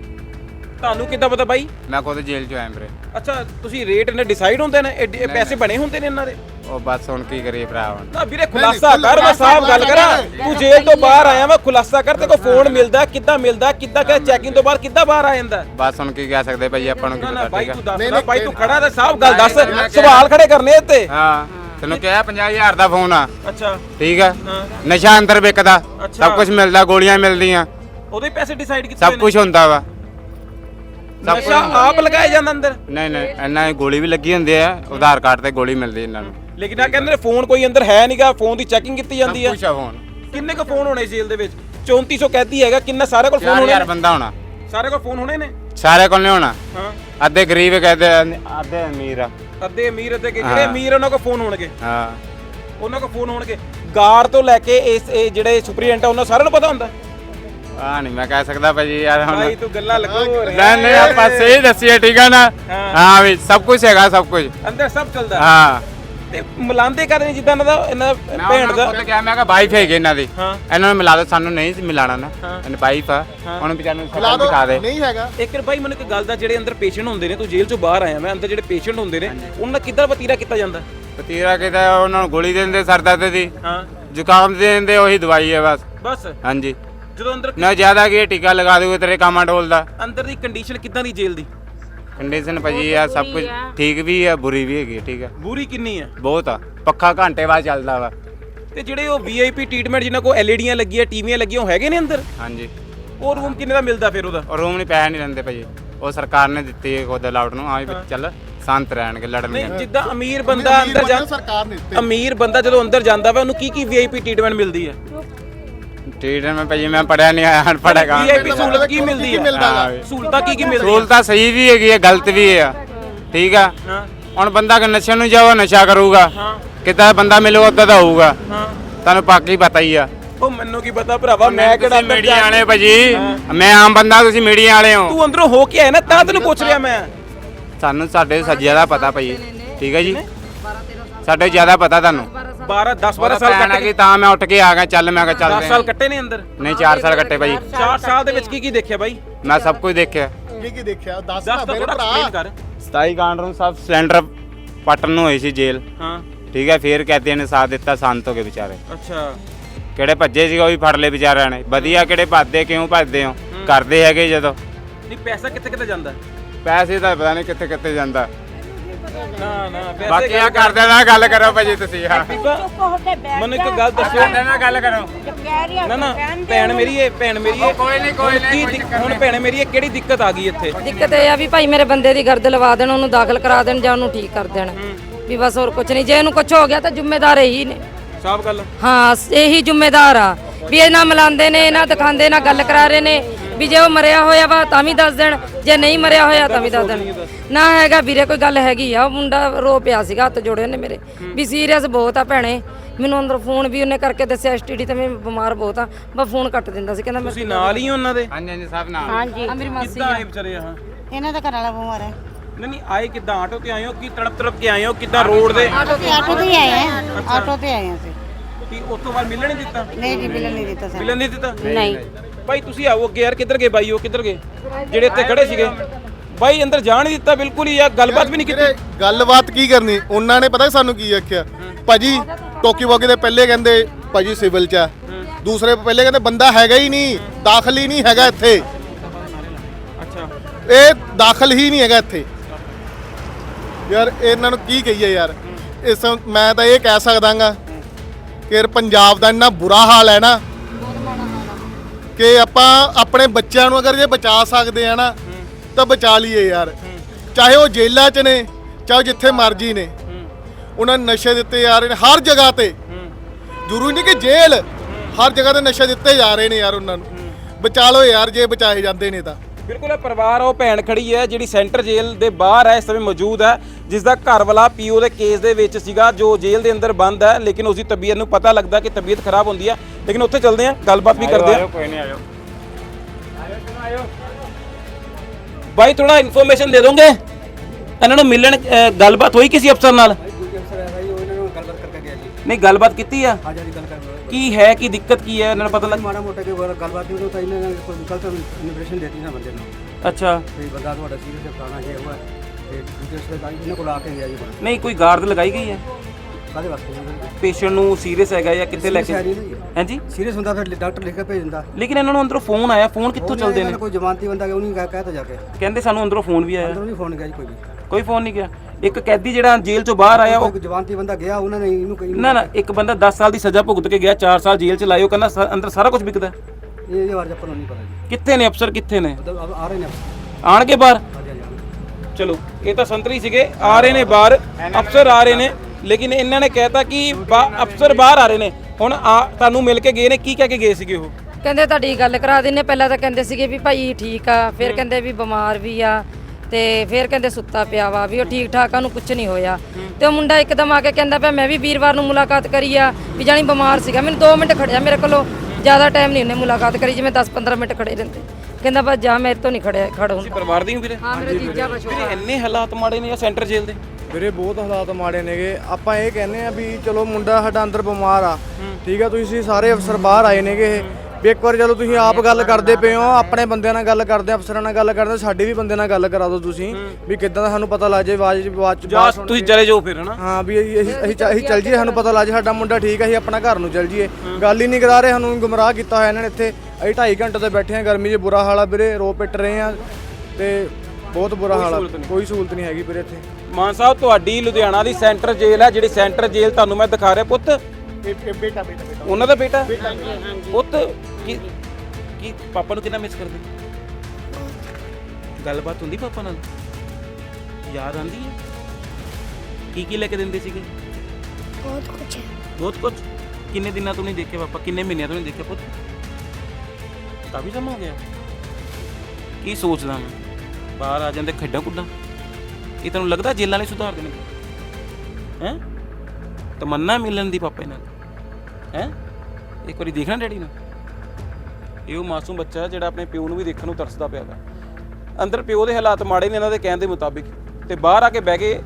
ਤੁਹਾਨੂੰ ਕਿੱਦਾਂ ਪਤਾ ਬਾਈ? ਮੈਂ ਖੁਦ ਜੇਲ੍ਹ ਚ ਆਇਆ ਵੀਰੇ। ਅੱਛਾ ਤੁਸੀਂ ਰੇਟ ਇਹਨੇ ਡਿਸਾਈਡ ਹੁੰਦੇ ਨੇ? ਇਹ- ਪੈਸੇ ਬਣੇ ਹੁੰਦੇ ਨੇ ਇਹਨਾਂ ਦੇ? ਉਹ ਬਸ ਹੁਣ ਕੀ ਕਰੀਏ ਭਰਾ ਹੁਣ। ਨਾ ਵੀਰੇ ਖੁਲਾਸਾ ਕਰ ਮੈਂ ਸਾਫ਼ ਗੱਲ ਕਰਾਂ। ਤੂੰ ਜੇਲ੍ਹ ਤੋਂ ਬਾਹਰ ਆਇਆ ਵਾ ਖੁਲਾਸਾ ਕਰ ਤੇ ਕੋ ਫੋਨ ਮਿਲਦਾ ਕਿੱਦਾਂ ਮਿਲਦਾ ਕਿੱਦਾਂ ਕਿ ਚੈਕਿੰਗ ਤੋਂ ਬਾਅਦ ਕਿੱਦਾਂ ਬਾਹਰ ਆ ਜਾਂਦਾ? ਬਸ ਹੁਣ ਕੀ ਕਹਿ ਸਕਦੇ ਭਾਈ ਆਪਾਂ ਨੂੰ ਕੀ ਪਤਾ ਬਾਈ ਠੀਕ ਤੂੰ ਦੱਸ ਬਾਈ ਤੂੰ ਖੜਾ ਤੇ ਸਾਫ਼ ਗੱਲ ਦੱਸ। ਸਵਾਲ ਖੜੇ ਕਰਨੇ ਇੱਥੇ। ਹਾਂ। ਤੈਨੂੰ ਕਿਹਾ 50000 ਦਾ ਫੋਨ ਆ। ਅੱਛਾ। ਠੀਕ ਆ? ਹਾਂ। ਨਸ਼ਾ ਅੰਦਰ ਵਿਕਦਾ। ਅੱਛਾ। ਸਭ ਕੁਝ ਮਿਲਦਾ ਗੋਲੀਆਂ ਮਿਲਦੀਆਂ। ਉਹਦੇ ਪੈਸੇ ਡਿਸਾਈਡ ਕੀਤੇ ਸਭ ਕੁਝ ਹੁੰਦਾ ਵਾ। ਸਭ ਨਸ਼ਾ ਆਪ ਲਗਾਇਆ ਜਾਂਦਾ ਅੰਦਰ? ਨਹੀਂ ਨਹੀਂ ਇਹਨਾਂ ਗੋਲੀ ਵੀ ਲੱਗੀ ਹੁੰਦੀ ਆ। ਆਧਾਰ ਕਾਰਡ ਤੇ ਗੋਲੀ ਮਿਲਦੀ ਇਹਨਾਂ ਨੂੰ। ਲੇਕਿਨ ਆ ਕਹਿੰਦੇ ਨੇ ਫੋਨ ਕੋਈ ਅੰਦਰ ਹੈ ਨਹੀਂਗਾ ਫੋਨ ਦੀ ਚੈਕਿੰਗ ਕੀਤੀ ਜਾਂਦੀ ਸਭ ਆ। ਕੁਝ ਆ ਫੋਨ। ਕਿੰਨੇ ਕੁ ਫੋਨ ਹੋਣੇ ਜੇਲ੍ਹ ਦੇ ਵਿੱਚ? 3400 ਕਹਿਤੀ ਹੈਗਾ ਕਿੰਨਾ ਸਾਰੇ ਕੋਲ ਫੋਨ ਹੋਣੇ 4000 ਨੇ? ਬੰਦਾ ਹੋਣਾ। ਸਾਰੇ ਕੋਲ ਫੋਨ ਹੋਣੇ ਨੇ? ਸਾਰੇ ਕੋਲ ਨਹੀਂ ਹੋਣਾ। ਹਾਂ। ਅੱਧੇ ਗਰੀਬ ਕਹਦੇ ਅੱਧੇ ਅਮੀਰ ਆ। ਅੱਧੇ ਅਮੀਰ ਅੱਧੇ ਕਿ ਜਿਹੜੇ। ਅਮੀਰ ਉਹਨਾਂ ਕੋਲ ਫੋਨ ਹੋਣਗੇ। ਹਾਂ। ਉਹਨਾਂ ਕੋਲ ਫੋਨ ਹੋਣਗੇ। ਗਾਰ ਤੋਂ ਲੈ ਕੇ ਇਸ ਇਹ ਜਿਹੜੇ ਸੁਪਰੀਡੈਂਟ ਆ ਉਹਨਾਂ ਸਾਰਿਆਂ ਨੂੰ ਪਤਾ ਹੁੰਦਾ? ਆ ਨਹੀਂ ਮੈਂ ਕਹਿ ਸਕਦਾ ਭਾਜੀ ਯਾਰ ਹੁਣ ਭਾਈ ਤੂੰ ਗੱਲਾਂ ਲੱਗੋ ਨਹੀਂ ਨਹੀਂ ਆਪਾਂ ਸਹੀ ਦੱਸੀਏ ਠੀਕ ਆ ਨਾ? ਹਾਂ। ਹਾਂ ਵੀ ਸਭ ਕੁਝ ਹੈਗਾ ਸਭ ਕੁਝ ਅੰਦਰ ਸਭ ਚੱਲਦਾ। ਹਾਂ। ਤੇ ਮਿਲਾਉਂਦੇ ਕਰਦੇ ਨੇ ਜਿੱਦਾਂ ਇਹਨਾਂ ਦਾ ਇਹਨਾਂ ਦਾ ਮੈਂ ਭੈਣ ਦਾ? ਖੁਦ ਕਿਹਾ ਮੈਂ ਕਿਹਾ ਵਾਈਫ ਹੈਗੀ ਇਹਨਾਂ ਦੀ। ਹਾਂ। ਇਹਨਾਂ ਨੂੰ ਮਿਲਾ ਦੋ ਸਾਨੂੰ ਨਹੀਂ ਸੀ ਮਿਲਾਣਾ ਨਾ। ਇਹਨਾਂ ਵਾਈਫ ਆ। ਉਹਨੂੰ ਵਿਚਾਰ ਨੂੰ ਸਭ ਦਿਖਾ ਦੇ। ਨਹੀਂ ਹੈਗਾ। ਇੱਕ ਭਾਈ ਮੈਨੂੰ ਇੱਕ ਗੱਲ ਦਾ ਜਿਹੜੇ ਅੰਦਰ ਪੇਸ਼ੈਂਟ ਹੁੰਦੇ ਨੇ ਤੂੰ ਜੇਲ੍ਹ ਚੋਂ ਬਾਹਰ ਆਇਆ ਮੈਂ ਅੰਦਰ ਜਿਹੜੇ ਪੇਸ਼ੈਂਟ ਹੁੰਦੇ ਨੇ ਉਹਨਾਂ ਦਾ ਕਿੱਦਾਂ ਵਤੀਰਾ ਕੀਤਾ ਜਾਂਦਾ? ਪਤੀਰਾ ਕਿਤੇ ਉਹਨਾਂ ਨੂੰ ਗੋਲੀ ਦੇ ਦਿੰਦੇ ਸਰ ਦਰਦ ਦੀ। ਹਾਂ। ਜ਼ੁਕਾਮ ਦੇ ਦਿੰਦੇ ਉਹੀ ਦਵਾਈ ਹੈ ਬਸ। ਬਸ। ਹਾਂਜੀ। ਜਦੋਂ ਅੰਦਰ ਨਾ ਜ਼ਿਆਦਾ ਕੀ ਟੀਕਾ ਲਗਾ ਦੂਗੇ ਤੇਰੇ ਕਾਮਾ ਡੋਲ ਦਾ। ਅੰਦਰ ਦੀ ਕੰਡੀਸ਼ਨ ਕਿੱਦਾਂ ਦੀ ਜੇਲ੍ਹ ਦੀ? ਕੰਡੀਸ਼ਨ ਭਾਜੀ ਆ ਸਭ ਕੁਝ ਠੀਕ ਵੀ ਆ ਬੁਰੀ ਵੀ ਹੈਗੀ ਠੀਕ ਆ। ਬੁਰੀ ਕਿੰਨੀ ਹੈ ਬਹੁਤ ਆ। ਪੱਖਾ ਘੰਟੇ ਬਾਅਦ ਚੱਲਦਾ ਵਾ। ਤੇ ਜਿਹੜੇ ਉਹ ਵੀਆਈਪੀ ਟ੍ਰੀਟਮੈਂਟ ਜਿਨ੍ਹਾਂ ਕੋ ਐਲਈਡੀਆਂ ਲੱਗੀਆਂ ਟੀਵੀਆਂ ਲੱਗੀਆਂ ਉਹ ਹੈਗੇ ਨੇ ਅੰਦਰ? ਹਾਂਜੀ। ਉਹ ਰੂਮ ਕਿੰਨੇ ਦਾ ਮਿਲਦਾ ਫਿਰ ਉਹਦਾ? ਔਰ ਰੂਮ ਨਹੀਂ ਪੈਸੇ ਨਹੀਂ ਲੈਂਦੇ ਭਾਜੀ। ਉਹ ਸਰਕਾਰ ਨੇ ਦਿੱਤੀ ਹੈ ਖੁਦ ਅਲਾਉਡ ਨੂੰ ਆਹ ਵੀ ਚੱਲ ਸ਼ਾਂਤ ਰਹਿਣਗੇ ਲੜਨਗੇ ਨਹੀਂ ਜਿੱਦਾਂ ਅਮੀਰ ਬੰਦਾ ਅੰਦਰ ਜਾ ਸਰਕਾਰ ਨੇ ਦਿੱਤੇ। ਅਮੀਰ ਬੰਦਾ ਜਦੋਂ ਅੰਦਰ ਜਾਂਦਾ ਵਾ ਉਹਨੂੰ ਕੀ ਕੀ ਵੀਆਈਪੀ ਟ੍ਰੀਟਮੈਂਟ ਮਿਲਦੀ ਹੈ? ਟੀਚਰ ਮੈਂ ਭਾਜੀ ਮੈਂ ਪੜਿਆ ਨਹੀਂ ਆਇਆ ਅਨਪੜ੍ਹ ਹੈਗਾ। ਵੀਆਈਪੀ ਸਹੂਲਤ ਕੀ ਮਿਲਦੀ ਹੈ ਹਾਂ। ਸਹੂਲਤਾਂ ਕੀ ਕੀ ਮਿਲਦੀਆਂ? ਸਹੂਲਤਾਂ ਸਹੀ ਵੀ ਹੈਗੀ ਹੈ ਗਲਤ ਵੀ ਹੈ ਠੀਕ ਆ? ਹਾਂ। ਹੁਣ ਬੰਦਾ ਕਿ ਨਸ਼ੇ ਨੂੰ ਜਾਓ ਨਸ਼ਾ ਕਰੂਗਾ ਹਾਂ। ਕਿੱਦਾਂ ਬੰਦਾ ਮਿਲੂਗਾ ਉਦਾਂ ਦਾ ਹੋਊਗਾ। ਹਾਂ। ਤੁਹਾਨੂੰ ਪਾਕੀ ਪਤਾ ਹੀ ਆ। ਉਹ ਮੈਨੂੰ ਕੀ ਪਤਾ ਭਰਾਵਾ ਮੈਂ ਕਿਹੜਾ ਅੰਦਰ ਮੀਡੀਆ ਵਾਲੇ ਭਾਜੀ। ਮੈਂ ਆਮ ਬੰਦਾ ਤੁਸੀਂ ਮੀਡੀਆ ਵਾਲੇ ਹੋ। ਤੂੰ ਅੰਦਰੋਂ ਹੋ ਕੇ ਆਇਆ ਨਾ ਤਾਂ ਤੈਨੂੰ ਪੁੱਛ ਰਿਹਾ ਮੈਂ। ਸਾਨੂੰ ਸਾਡੇ ਸੱਜਿਆ ਦਾ ਪਤਾ ਭਾਜੀ ਠੀਕ ਹੈ ਜੀ? ਸਾਡੇ ਜ਼ਿਆਦਾ ਪਤਾ ਤੁਹਾਨੂੰ। 12 10 12 ਉਹਦਾ ਸਾਲ ਕੱਟੇ ਕਿ ਤਾਂ ਮੈਂ ਉੱਠ ਕੇ ਆ ਗਿਆ ਚੱਲ ਮੈਂ ਕਿਹਾ 10 ਚੱਲਦੇ ਸਾਲ ਹਾਂ। ਕੱਟੇ ਨੇ ਅੰਦਰ? ਨਹੀਂ 4 ਸਾਲ ਕੱਟੇ ਭਾਜੀ 4 ਸਾਲ ਦੇ ਵਿੱਚ ਕੀ ਕੀ ਦੇਖਿਆ ਬਾਈ? ਮੈਂ ਸਭ ਕੁਝ ਦੇਖਿਆ। ਕੀ ਕੀ ਦੇਖਿਆ? ਦੱਸ ਦੱਸ ਨਾ ਤਾਂ ਮੇਰੇ ਥੋੜਾ ਭਰਾ। ਐਕਸਪਲੇਨ ਕਰ। 27 ਕਾਂਡ ਨੂੰ ਸਭ ਸਿਲੰਡਰ ਪਟਨ ਨੂੰ ਹੋਈ ਸੀ ਜੇਲ੍ਹ। ਹਾਂ। ਠੀਕ ਹੈ ਫੇਰ ਕਹਤੇ ਨੇ ਸਾਥ ਦਿੱਤਾ ਸੰਤ ਹੋ ਕੇ ਵਿਚਾਰੇ। ਅੱਛਾ। ਕਿਹੜੇ ਭੱਜੇ ਸੀ ਉਹ ਵੀ ਫੜ ਲਏ ਵਿਚਾਰਿਆਂ ਨੇ। ਵਧੀਆ ਕਿਹੜੇ ਭੱਜਦੇ ਕਿਉਂ ਭੱਜਦੇ ਹੋ? ਕਰਦੇ ਹੈਗੇ ਜਦੋਂ। ਨਹੀਂ ਪੈਸਾ ਕਿੱਥੇ ਕਿੱਥੇ ਜਾਂਦਾ? ਪੈਸੇ ਤਾਂ ਪਤਾ ਨਹੀਂ ਕਿੱਥੇ ਕਿੱਥੇ ਜਾਂਦਾ। ਨਾ ਨਾ ਬਾਕੀ ਆ ਕਰਦੇ ਨਾਲ ਗੱਲ ਕਰੋ ਭਾਜੀ ਤੁਸੀਂ ਹਾਂ। ਬੀਬਾ ਮੈਨੂੰ ਇੱਕ ਗੱਲ ਦੱਸੋ ਕਰਦੇ ਨਾਲ ਗੱਲ ਕਰੋ। ਨਾ ਨਾ ਭੈਣ ਮੇਰੀ ਇਹ ਭੈਣ ਮੇਰੀ ਇਹ ਕੋਈ ਨਹੀਂ ਕੋਈ ਕੀ ਦਿੱਕ- ਹੁਣ ਭੈਣ ਮੇਰੀ ਇਹ ਕਿਹੜੀ ਦਿੱਕਤ ਆ ਗਈ ਇੱਥੇ? ਦਿੱਕਤ ਇਹ ਆ ਵੀ ਭਾਈ ਮੇਰੇ ਬੰਦੇ ਦੀ ਗਰਦ ਲਵਾ ਦੇਣ ਉਹਨੂੰ ਦਾਖਲ ਕਰਾ ਦੇਣ ਜਾਂ ਉਹਨੂੰ ਠੀਕ ਕਰ ਦੇਣ। ਵੀ ਬਸ ਹੋਰ ਕੁਝ ਨਹੀਂ ਜੇ ਇਹਨੂੰ ਕੁਝ ਹੋ ਗਿਆ ਤਾਂ ਜ਼ਿੰਮੇਦਾਰ ਇਹੀ ਨੇ। ਸਾਫ਼ ਗੱਲ। ਹਾਂ ਇਹੀ ਜ਼ਿੰਮੇਦਾਰ ਆ। ਵੀ ਇਹ ਨਾ ਮਿਲਾਉਂਦੇ ਨੇ ਨਾ ਦਿਖਾਉਂਦੇ ਨਾ ਗੱਲ ਕਰਾ ਰਹੇ ਨੇ। ਵੀ ਜੇ ਉਹ ਮਰਿਆ ਹੋਇਆ ਵਾ ਤਾਂ ਵੀ ਦੱਸ ਦੇਣ ਜੇ ਨਹੀਂ ਮਰਿਆ ਹੋਇਆ ਤਾਂ ਵੀ ਦੱਸ ਦੇਣ। ਨਾ ਹੈਗਾ ਵੀਰੇ ਕੋਈ ਗੱਲ ਹੈਗੀ ਆ। ਉਹ ਮੁੰਡਾ ਰੋ ਪਿਆ ਸੀਗਾ ਹੱਥ ਜੋੜੇ ਨੇ ਮੇਰੇ। ਵੀ ਸੀਰੀਅਸ ਬਹੁਤ ਆ ਭੈਣੇ। ਮੈਨੂੰ ਅੰਦਰ ਫੋਨ ਵੀ ਉਹਨੇ ਕਰਕੇ ਦੱਸਿਆ ਐਸਟੀਡੀ ਤੇ ਮੈਂ ਬਿਮਾਰ ਬਹੁਤ ਆ। ਬਸ ਫੋਨ ਕੱਟ ਦਿੰਦਾ ਸੀ ਕਹਿੰਦਾ ਮੈਂ ਤੁਸੀਂ ਨਾਲ ਹੀ ਉਹਨਾਂ ਦੇ? ਹਾਂਜੀ ਹਾਂਜੀ ਸਭ ਨਾਲ। ਹਾਂਜੀ। ਆ ਮੇਰੀ ਮਾਸੀ ਕਿੱਦਾਂ ਆਏ ਵਿਚਾਰੇ ਹਾਂ ਇਹਨਾਂ ਦਾ ਘਰ ਵਾਲਾ ਬਿਮਾਰ ਹੈ। ਨਹੀਂ ਨਹੀਂ ਆਏ ਕਿੱਦਾਂ? ਆਟੋ ਤੇ ਆਏ ਹੋ ਕਿ ਤੜਪ ਤੜਪ ਕੇ ਆਏ ਹੋ? ਕਿੱਦਾਂ ਰੋਡ ਦੇ? ਅਸੀਂ ਆਟੋ ਤੇ ਹੀ ਆਏ ਹਾਂ ਆਟੋ ਤੇ ਆਏ ਹਾਂ ਅਸੀਂ। ਕੀ ਉੱਥੋਂ ਬਾਅਦ ਮਿਲਣ ਨਹੀਂ ਦਿੱਤਾ? ਨਹੀਂ ਜੀ ਬਿੱਲ ਨਹੀਂ ਦਿੱਤਾ ਸਾਨੂੰ। ਮਿਲਣ ਨਹੀਂ ਦਿੱਤਾ? ਨਹੀਂ। ਭਾਈ ਤੁਸੀਂ ਆਓ ਅੱਗੇ ਯਾਰ ਕਿੱਧਰ ਗਏ ਬਾਈ? ਉਹ ਕਿੱਧਰ ਗਏ? ਜਿਹੜੇ ਇੱਥੇ ਖੜੇ ਸੀਗੇ। ਬਾਈ ਅੰਦਰ ਜਾਣ ਨਹੀਂ ਦਿੱਤਾ ਬਿਲਕੁਲ ਹੀ ਯਾਰ ਗੱਲਬਾਤ ਵੀ ਨਹੀਂ ਕੀਤੀ। ਗੱਲਬਾਤ ਕੀ ਕਰਨੀ? ਉਹਨਾਂ ਨੇ ਪਤਾ ਸਾਨੂੰ ਕੀ ਆਖਿਆ? ਭਾਜੀ ਟੋਕੀ ਵੋਕੀ ਦੇ ਪਹਿਲੇ ਕਹਿੰਦੇ ਭਾਜੀ ਸਿਵਲ ਚ ਆ। ਦੂਸਰੇ ਪਹਿਲੇ ਕਹਿੰਦੇ ਬੰਦਾ ਹੈਗਾ ਹੀ ਨਹੀਂ ਦਾਖਲ ਹੀ ਨਹੀਂ ਹੈਗਾ ਇੱਥੇ। ਅੱਛਾ। ਇਹ ਦਾਖਲ ਹੀ ਨਹੀਂ ਹੈਗਾ ਇੱਥੇ। ਯਾਰ ਇਹਨਾਂ ਨੂੰ ਕੀ ਕਹੀਏ ਯਾਰ? ਇਸ ਮੈਂ ਤਾਂ ਇਹ ਕਹਿ ਸਕਦਾਗਾ ਕਿ ਯਾਰ ਪੰਜਾਬ ਦਾ ਇੰਨਾ ਬੁਰਾ ਹਾਲ ਹੈ ਨਾ ਕਿ ਆਪਾਂ ਆਪਣੇ ਬੱਚਿਆਂ ਨੂੰ ਅਗਰ ਜੇ ਬਚਾ ਸਕਦੇ ਆ ਨਾ, ਤਾਂ ਬਚਾ ਲਈਏ ਯਾਰ। ਚਾਹੇ ਉਹ ਜੇਲ੍ਹਾਂ 'ਚ ਨੇ, ਚਾਹੇ ਉਹ ਜਿੱਥੇ ਮਰਜ਼ੀ ਨੇ। ਉਹਨਾਂ ਨੂੰ ਨਸ਼ੇ ਦਿੱਤੇ ਜਾ ਰਹੇ ਨੇ ਹਰ ਜਗ੍ਹਾ ਤੇ। ਜ਼ਰੂਰੀ ਨਹੀਂ ਕਿ ਜੇਲ੍ਹ ਹਰ ਜਗ੍ਹਾ ਤੇ ਨਸ਼ੇ ਦਿੱਤੇ ਜਾ ਰਹੇ ਨੇ ਯਾਰ ਉਹਨਾਂ ਨੂੰ। ਬਚਾ ਲਓ ਯਾਰ, ਜੇ ਬਚਾਏ ਜਾਂਦੇ ਨੇ ਤਾਂ। ਬਿਲਕੁਲ ਇਹ ਪਰਿਵਾਰ ਉਹ ਭੈਣ ਖੜੀ ਹੈ ਜਿਹੜੀ ਸੈਂਟਰ ਜੇਲ੍ਹ ਦੇ ਬਾਹਰ ਹੈ ਇਸ ਸਮੇਂ ਮੌਜੂਦ ਹੈ ਜਿਸ ਦਾ ਘਰ ਵਾਲਾ ਪੀਓ ਦੇ ਕੇਸ ਦੇ ਵਿੱਚ ਸੀਗਾ ਜੋ ਜੇਲ੍ਹ ਦੇ ਅੰਦਰ ਬੰਦ ਹੈ ਲੇਕਿਨ ਉਸ ਦੀ ਤਬੀਅਤ ਨੂੰ ਪਤਾ ਲੱਗਦਾ ਕਿ ਤਬੀਅਤ ਖਰਾਬ ਹੁੰਦੀ ਹੈ ਲੇਕਿਨ ਉੱਥੇ ਚੱਲਦੇ ਹਾਂ ਗੱਲਬਾਤ ਵੀ ਕਰਦੇ ਹਾਂ। ਕੋਈ ਨਹੀਂ ਆਇਓ ਬਾਈ ਥੋੜਾ ਇਨਫੋਰਮੇਸ਼ਨ ਦੇ ਦੋਗੇ? ਇਹਨਾਂ ਨੂੰ ਮਿਲਣ ਗੱਲਬਾਤ ਹੋਈ ਕਿਸੇ ਅਫਸਰ ਨਾਲ? ਨਹੀਂ ਗੱਲਬਾਤ ਕੀਤੀ ਆ? ਕੀ ਹੈ ਕੀ ਦਿੱਕਤ ਕੀ ਹੈ ਇਹਨਾਂ ਨੂੰ ਪਤਾ ਲੱਗ ਮਾੜਾ ਮੋਟਾ ਕਿ ਗੱਲ- ਗੱਲਬਾਤ ਨਹੀਂ ਤਾਂ ਇਹਨਾਂ ਨੇ ਕੋਈ ਗਲਤ ਇਨਫੋਰਮੇਸ਼ਨ ਦੇਤੀ ਨਾ ਬੰਦੇ ਨੂੰ। ਅੱਛਾ। ਵੀ ਬੰਦਾ ਤੁਹਾਡਾ ਸੀਰੀਅਸ ਹੈ ਪੁਰਾਣਾ ਜੇ ਹੋਇਆ ਤੇ ਦੂਜੇ ਗਾਈ ਇਹਨਾਂ ਕੋਲ ਆ ਕੇ ਗਿਆ ਜੀ ਨਹੀਂ ਕੋਈ ਗਾਰਡ ਲਗਾਈ ਗਈ ਹੈ? ਕਾਹਦੇ ਵਾਸਤੇ ਪੇਸ਼ੈਂਟ ਨੂੰ ਸੀਰੀਅਸ ਹੈਗਾ ਜਾਂ ਕਿੱਥੇ ਲੈ ਕੇ ਹਾਂਜੀ? ਸੀਰੀਅਸ ਹੁੰਦਾ ਫਿਰ ਡਾਕਟਰ ਲਿਖ ਕੇ ਭੇਜ ਦਿੰਦਾ। ਲੇਕਿਨ ਇਹਨਾਂ ਨੂੰ ਅੰਦਰੋਂ ਫੋਨ ਆਇਆ ਫੋਨ ਕਿੱਥੋਂ ਚੱਲਦੇ ਨੇ? ਕੋਈ ਜ਼ਮਾਨਤੀ ਬੰਦਾ ਕਿ ਉਹਨੂੰ ਕਹਿ ਕਹਿ ਤਾ ਜਾ ਕੇ। ਕਹਿੰਦੇ ਸਾਨੂੰ ਅੰਦਰੋਂ ਫੋਨ ਵੀ ਆਇਆ। ਅੰਦਰੋਂ ਨਹੀਂ ਫੋਨ ਗਿਆ ਜੀ ਕੋਈ ਵੀ। ਕੋਈ ਫੋਨ ਨਹੀਂ ਗਿਆ। ਇੱਕ ਕੈਦੀ ਜਿਹੜਾ ਜੇਲ੍ਹ ਚੋਂ ਬਾਹਰ ਆਇਆ ਉਹ ਕੋਈ ਜ਼ਮਾਨਤੀ ਬੰਦਾ ਗਿਆ ਉਹਨਾਂ ਨੇ ਇਹਨੂੰ ਕਹੀ ਨਾ ਨਾ ਇੱਕ ਬੰਦਾ 10 ਸਾਲ ਦੀ ਸਜ਼ਾ ਭੁਗਤ ਕੇ ਗਿਆ 4 ਸਾਲ ਜੇਲ੍ਹ ਚ ਉਹ ਕਹਿੰਦਾ ਸ- ਅੰਦਰ ਸਾਰਾ ਕੁਝ ਵਿਕਦਾ। ਇਹ ਇਹਦੇ ਬਾਰੇ ਆਪਾਂ ਨੂੰ ਨਹੀਂ ਪਤਾ ਜੀ। ਕਿੱਥੇ ਨੇ ਅਫਸਰ ਕਿੱਥੇ ਨੇ? ਮਤਲਬ ਆ- ਆ ਰਹੇ ਨੇ ਅਫਸਰ। ਆਣਗੇ ਬਾਹਰ। ਚਲੋ ਇਹ ਤਾਂ ਸੰਤਰੀ ਸੀਗੇ ਆ ਰਹੇ ਨੇ ਬਾਹਰ ਅਫਸਰ ਆ ਰਹੇ ਨੇ ਲੇਕਿਨ ਇਹਨਾਂ ਨੇ ਕਹਿਤਾ ਕਿ ਬਾ- ਅਫਸਰ ਬਾਹਰ ਆ ਰਹੇ ਨੇ। ਹੁਣ ਆ ਤੁਹਾਨੂੰ ਮਿਲ ਕੇ ਗਏ ਨੇ ਕੀ ਕਹਿ ਕੇ ਗਏ ਸੀਗੇ ਉਹ? ਕਹਿੰਦੇ ਤੁਹਾਡੀ ਗੱਲ ਕਰਾ ਦਿੰਨੇ ਪਹਿਲਾਂ ਤਾਂ ਕਹਿੰਦੇ ਸੀਗੇ ਵੀ ਭਾਈ ਠੀਕ ਆ ਫਿਰ ਕਹਿੰਦੇ ਵੀ ਬਿਮਾਰ ਵੀ ਆ। ਤੇ ਫਿਰ ਕਹਿੰਦੇ ਸੁੱਤਾ ਪਿਆ ਵਾ ਵੀ ਉਹ ਠੀਕ ਠਾਕ ਆ ਉਹਨੂੰ ਕੁਝ ਨਹੀਂ ਹੋਇਆ। ਤੇ ਉਹ ਮੁੰਡਾ ਇੱਕਦਮ ਆ ਕੇ ਕਹਿੰਦਾ ਪਿਆ ਮੈਂ ਵੀ ਵੀਰਵਾਰ ਨੂੰ ਮੁਲਾਕਾਤ ਕਰੀ ਆ ਵੀ ਜਾਣੀ ਬਿਮਾਰ ਸੀਗਾ। ਮੈਨੂੰ 2 ਮਿੰਟ ਖੜਿਆ ਮੇਰੇ ਕੋਲੋਂ ਜ਼ਿਆਦਾ ਟਾਈਮ ਨਹੀਂ ਉਹਨੇ ਮੁਲਾਕਾਤ ਕਰੀ ਜਿਵੇਂ 10-15 ਮਿੰਟ ਖੜੇ ਰਹਿੰਦੇ। ਕਹਿੰਦਾ ਬਸ ਜਾ ਮੇਰੇ ਤੋਂ ਨਹੀਂ ਖੜਿਆ ਖੜ ਹੁੰਦਾ ਪਰਿਵਾਰ ਦੀ ਹੋ ਵੀਰੇ? ਹਾਂ ਮੇਰਾ ਜੀਜਾ ਵਾ ਛੋਟਾ। ਵੀਰੇ ਇੰਨੇ ਹਾਲਾਤ ਮਾੜੇ ਨੇ ਆ ਸੈਂਟਰ ਜੇਲ੍ਹ ਦੇ? ਵੀਰੇ ਬਹੁਤ ਹਾਲਾਤ ਮਾੜੇ ਨੇਗੇ। ਆਪਾਂ ਇਹ ਕਹਿੰਦੇ ਆ ਵੀ ਚਲੋ ਮੁੰਡਾ ਸਾਡਾ ਅੰਦਰ ਬਿਮਾਰ ਆ। ਠੀਕ ਆ ਤੁਸੀਂ ਸਾਰੇ ਅਫਸਰ ਬਾਹਰ ਆਏ ਨੇਗੇ। ਇਹ। ਵੀ ਇੱਕ ਵਾਰ ਜਦੋਂ ਤੁਸੀਂ ਆਪ ਗੱਲ ਕਰਦੇ ਪਏ ਹੋ ਆਪਣੇ ਬੰਦਿਆਂ ਨਾਲ ਗੱਲ ਕਰਦੇ ਆ, ਅਫਸਰਾਂ ਨਾਲ ਗੱਲ ਕਰਦੇ ਸਾਡੇ ਵੀ ਬੰਦੇ ਨਾਲ ਗੱਲ ਕਰਾ ਦਿਓ ਤੁਸੀਂ ਵੀ ਕਿੱਦਾਂ ਦਾ ਸਾਨੂੰ ਪਤਾ ਲੱਗ ਜਾਏ ਆਵਾਜ਼ ਆਵਾਜ਼ ਚ ਸੁਣ ਤੁਸੀਂ ਚਲੇ ਜਾਓ ਫਿਰ ਹਨਾ? ਹਾਂ ਵੀ ਅਸੀਂ ਅਸੀਂ- ਚ- ਅਸੀਂ ਚੱਲ ਜੀਏ ਸਾਨੂੰ ਪਤਾ ਲੱਗ ਜਾਏ ਸਾਡਾ ਮੁੰਡਾ ਠੀਕ ਆ ਅਸੀਂ ਆਪਣਾ ਘਰ ਨੂੰ ਚੱਲ ਜੀਏ ਗੱਲ ਹੀ ਨਹੀਂ ਕਰਾ ਰਹੇ ਸਾਨੂੰ ਗੁੰਮਰਾਹ ਕੀਤਾ ਹੋਇਆ ਇਹਨਾਂ ਨੇ ਇੱਥੇ। ਅਸੀਂ 2.5 ਘੰਟੇ ਤੋਂ ਬੈਠੇ ਆ ਗਰਮੀ 'ਚ ਬੁਰਾ ਹਾਲ ਆ ਵੀਰੇ ਰੋ ਪਿੱਟ ਰਹੇ ਆ ਤੇ ਬਹੁਤ ਬੁਰਾ ਹਾਲ ਆ। ਕੋਈ ਸਹੂਲਤ ਨਹੀਂ ਹੈਗੀ ਵੀਰੇ ਇੱਥੇ। ਮਾਨ ਸਾਹਿਬ ਤੁਹਾਡੀ ਲੁਧਿਆਣਾ ਦੀ ਸੈਂਟਰ ਜੇਲ੍ਹ ਹੈ ਜਿਹੜੀ ਸੈਂਟਰ ਜੇਲ੍ਹ ਤੁਹਾਨੂੰ ਮੈਂ ਦਿਖਾ ਰਿਹਾ ਪੁੱਤ। ਬੇਟਾ ਬੇਟਾ। ਉਹਨਾਂ ਦਾ ਬੇਟਾ? ਪੁੱਤ ਕੀ ਕੀ ਪਾਪਾ ਨੂੰ ਕਿੰਨਾ ਮਿਸ ਕਰਦੇ? ਗੱਲਬਾਤ ਹੁੰਦੀ ਪਾਪਾ ਨਾਲ? ਯਾਦ ਆਂਦੀ ਹੈ? ਕੀ ਕੀ ਲੈ ਕੇ ਦਿੰਦੇ ਸੀਗੇ? ਬਹੁਤ ਕੁਝ ਹੈ। ਬਹੁਤ ਕੁਝ ਕਿੰਨੇ ਦਿਨਾਂ ਤੋਂ ਨਹੀਂ ਦੇਖਿਆ ਪਾਪਾ? ਕਿੰਨੇ ਮਹੀਨਿਆਂ ਤੋਂ ਨਹੀਂ ਦੇਖਿਆ ਪੁੱਤ? ਕਾਫੀ ਸਮਾਂ ਹੋ ਗਿਆ। ਕੀ ਸੋਚਦਾ ਮੈਂ? ਬਾਹਰ ਆ ਜਾਂਦੇ ਖੱਡਾਂ ਕੁੱਡਾਂ ਇਹ ਤੈਨੂੰ ਲੱਗਦਾ ਜੇਲਾਂ ਵਾਲੇ ਸੁਧਾਰ ਦੇਣਗੇ? ਹੈ? ਤਮੰਨਾ ਮਿਲਣ ਦੀ ਪਾਪੇ ਨਾਲ। ਹੈ? ਇੱਕ ਵਾਰੀ ਦੇਖਣਾ ਡੈਡੀ ਨੂੰ। ਇਹ ਉਹ ਮਾਸੂਮ ਬੱਚਾ ਜਿਹੜਾ ਆਪਣੇ ਪਿਓ ਨੂੰ ਵੀ ਦੇਖਣ ਨੂੰ ਤਰਸਦਾ ਪਿਆ ਵਾ ਅੰਦਰ ਪਿਓ ਦੇ ਹਾਲਾਤ ਮਾੜੇ ਨੇ ਇਹਨਾਂ ਦੇ ਕਹਿਣ ਦੇ ਮੁਤਾਬਿਕ। ਤੇ ਬਾਹਰ ਆ ਕੇ ਬਹਿ ਗਏ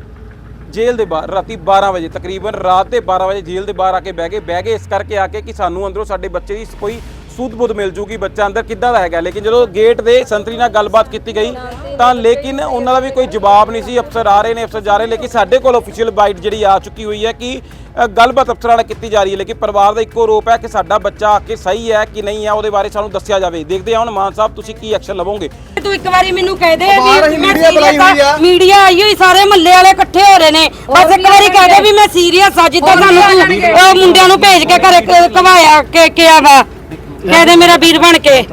ਜੇਲ੍ਹ ਦੇ ਬਾਹਰ, ਰਾਤੀ 12 ਵਜੇ, ਤਕਰੀਬਨ ਰਾਤ ਦੇ 12 ਵਜੇ ਜੇਲ੍ਹ ਦੇ ਬਾਹਰ ਆ ਕੇ ਬਹਿ ਗਏ ਬਹਿ ਗਏ ਇਸ ਕਰਕੇ ਆ ਕੇ ਕਿ ਸਾਨੂੰ ਅੰਦਰੋਂ ਸਾਡੇ ਬੱਚੇ ਦੀ ਕੋਈ ਸੂਦ ਬੁੱਧ ਮਿਲ ਜੂਗੀ, ਬੱਚਾ ਅੰਦਰ ਕਿੱਦਾਂ ਦਾ ਹੈਗਾ। ਲੇਕਿਨ ਜਦੋਂ ਗੇਟ ਦੇ ਸੰਤਰੀ ਨਾਲ ਗੱਲਬਾਤ ਕੀਤੀ ਗਈ ਤਾਂ ਲੇਕਿਨ ਉਹਨਾਂ ਦਾ ਵੀ ਕੋਈ ਜਵਾਬ ਨਹੀਂ ਸੀ। ਅਫਸਰ ਆ ਰਹੇ ਨੇ ਅਫਸਰ ਜਾ ਰਹੇ ਲੇਕਿਨ ਸਾਡੇ ਕੋਲ ਅਫੀਸ਼ੀਅਲ ਬਾਈਟ ਜਿਹੜੀ ਆ ਚੁੱਕੀ ਹੋਈ ਹੈ ਕਿ ਗੱਲਬਾਤ ਅਫਸਰਾਂ ਨਾਲ ਕੀਤੀ ਜਾ ਰਹੀ ਹੈ। ਲੇਕਿਨ ਪਰਿਵਾਰ ਦਾ ਇੱਕੋ ਰੋਪ ਹੈ ਕਿ ਸਾਡਾ ਬੱਚਾ ਆ ਕੇ ਸਹੀ ਹੈ ਕਿ ਨਹੀਂ ਹੈ ਉਹਦੇ ਬਾਰੇ ਸਾਨੂੰ ਦੱਸਿਆ ਜਾਵੇ। ਦੇਖਦੇ ਹਾਂ ਹੁਣ ਮਾਨ ਸਾਹਿਬ ਤੁਸੀਂ ਕੀ ਐਕਸ਼ਨ ਲਵੋਗੇ? ਤੂੰ ਇੱਕ ਵਾਰੀ ਮੈਨੂੰ ਕਹਿ ਦੇ ਵੀ ਅਸੀਂ ਮੈਂ media ਬੁਲਾਈ ਹੋਈ ਆ। ਮੀਡੀਆ ਆਈ ਹੋਈ ਸਾਰੇ ਮੱਲੇ ਵਾਲੇ ਇਕੱਠੇ ਹੋ ਰਹੇ ਨੇ। ਬਸ ਇੱਕ ਵਾਰੀ ਕਹਿ ਦੇ ਵੀ ਮੈਂ ਸੀਰੀਅਸ ਆ ਜਿੱਦਾਂ ਸਾਨੂੰ ਤੂੰ ਉਹ ਮੁੰਡਿਆਂ ਨੂੰ ਭੇਜ ਕੇ ਘਰੇ ਘਵਾਇਆ ਕਿ ਕਿਹਾ ਵਾ। ਕਹਿ ਦੇ ਮੇਰਾ ਵੀਰ ਬਣ ਕੇ।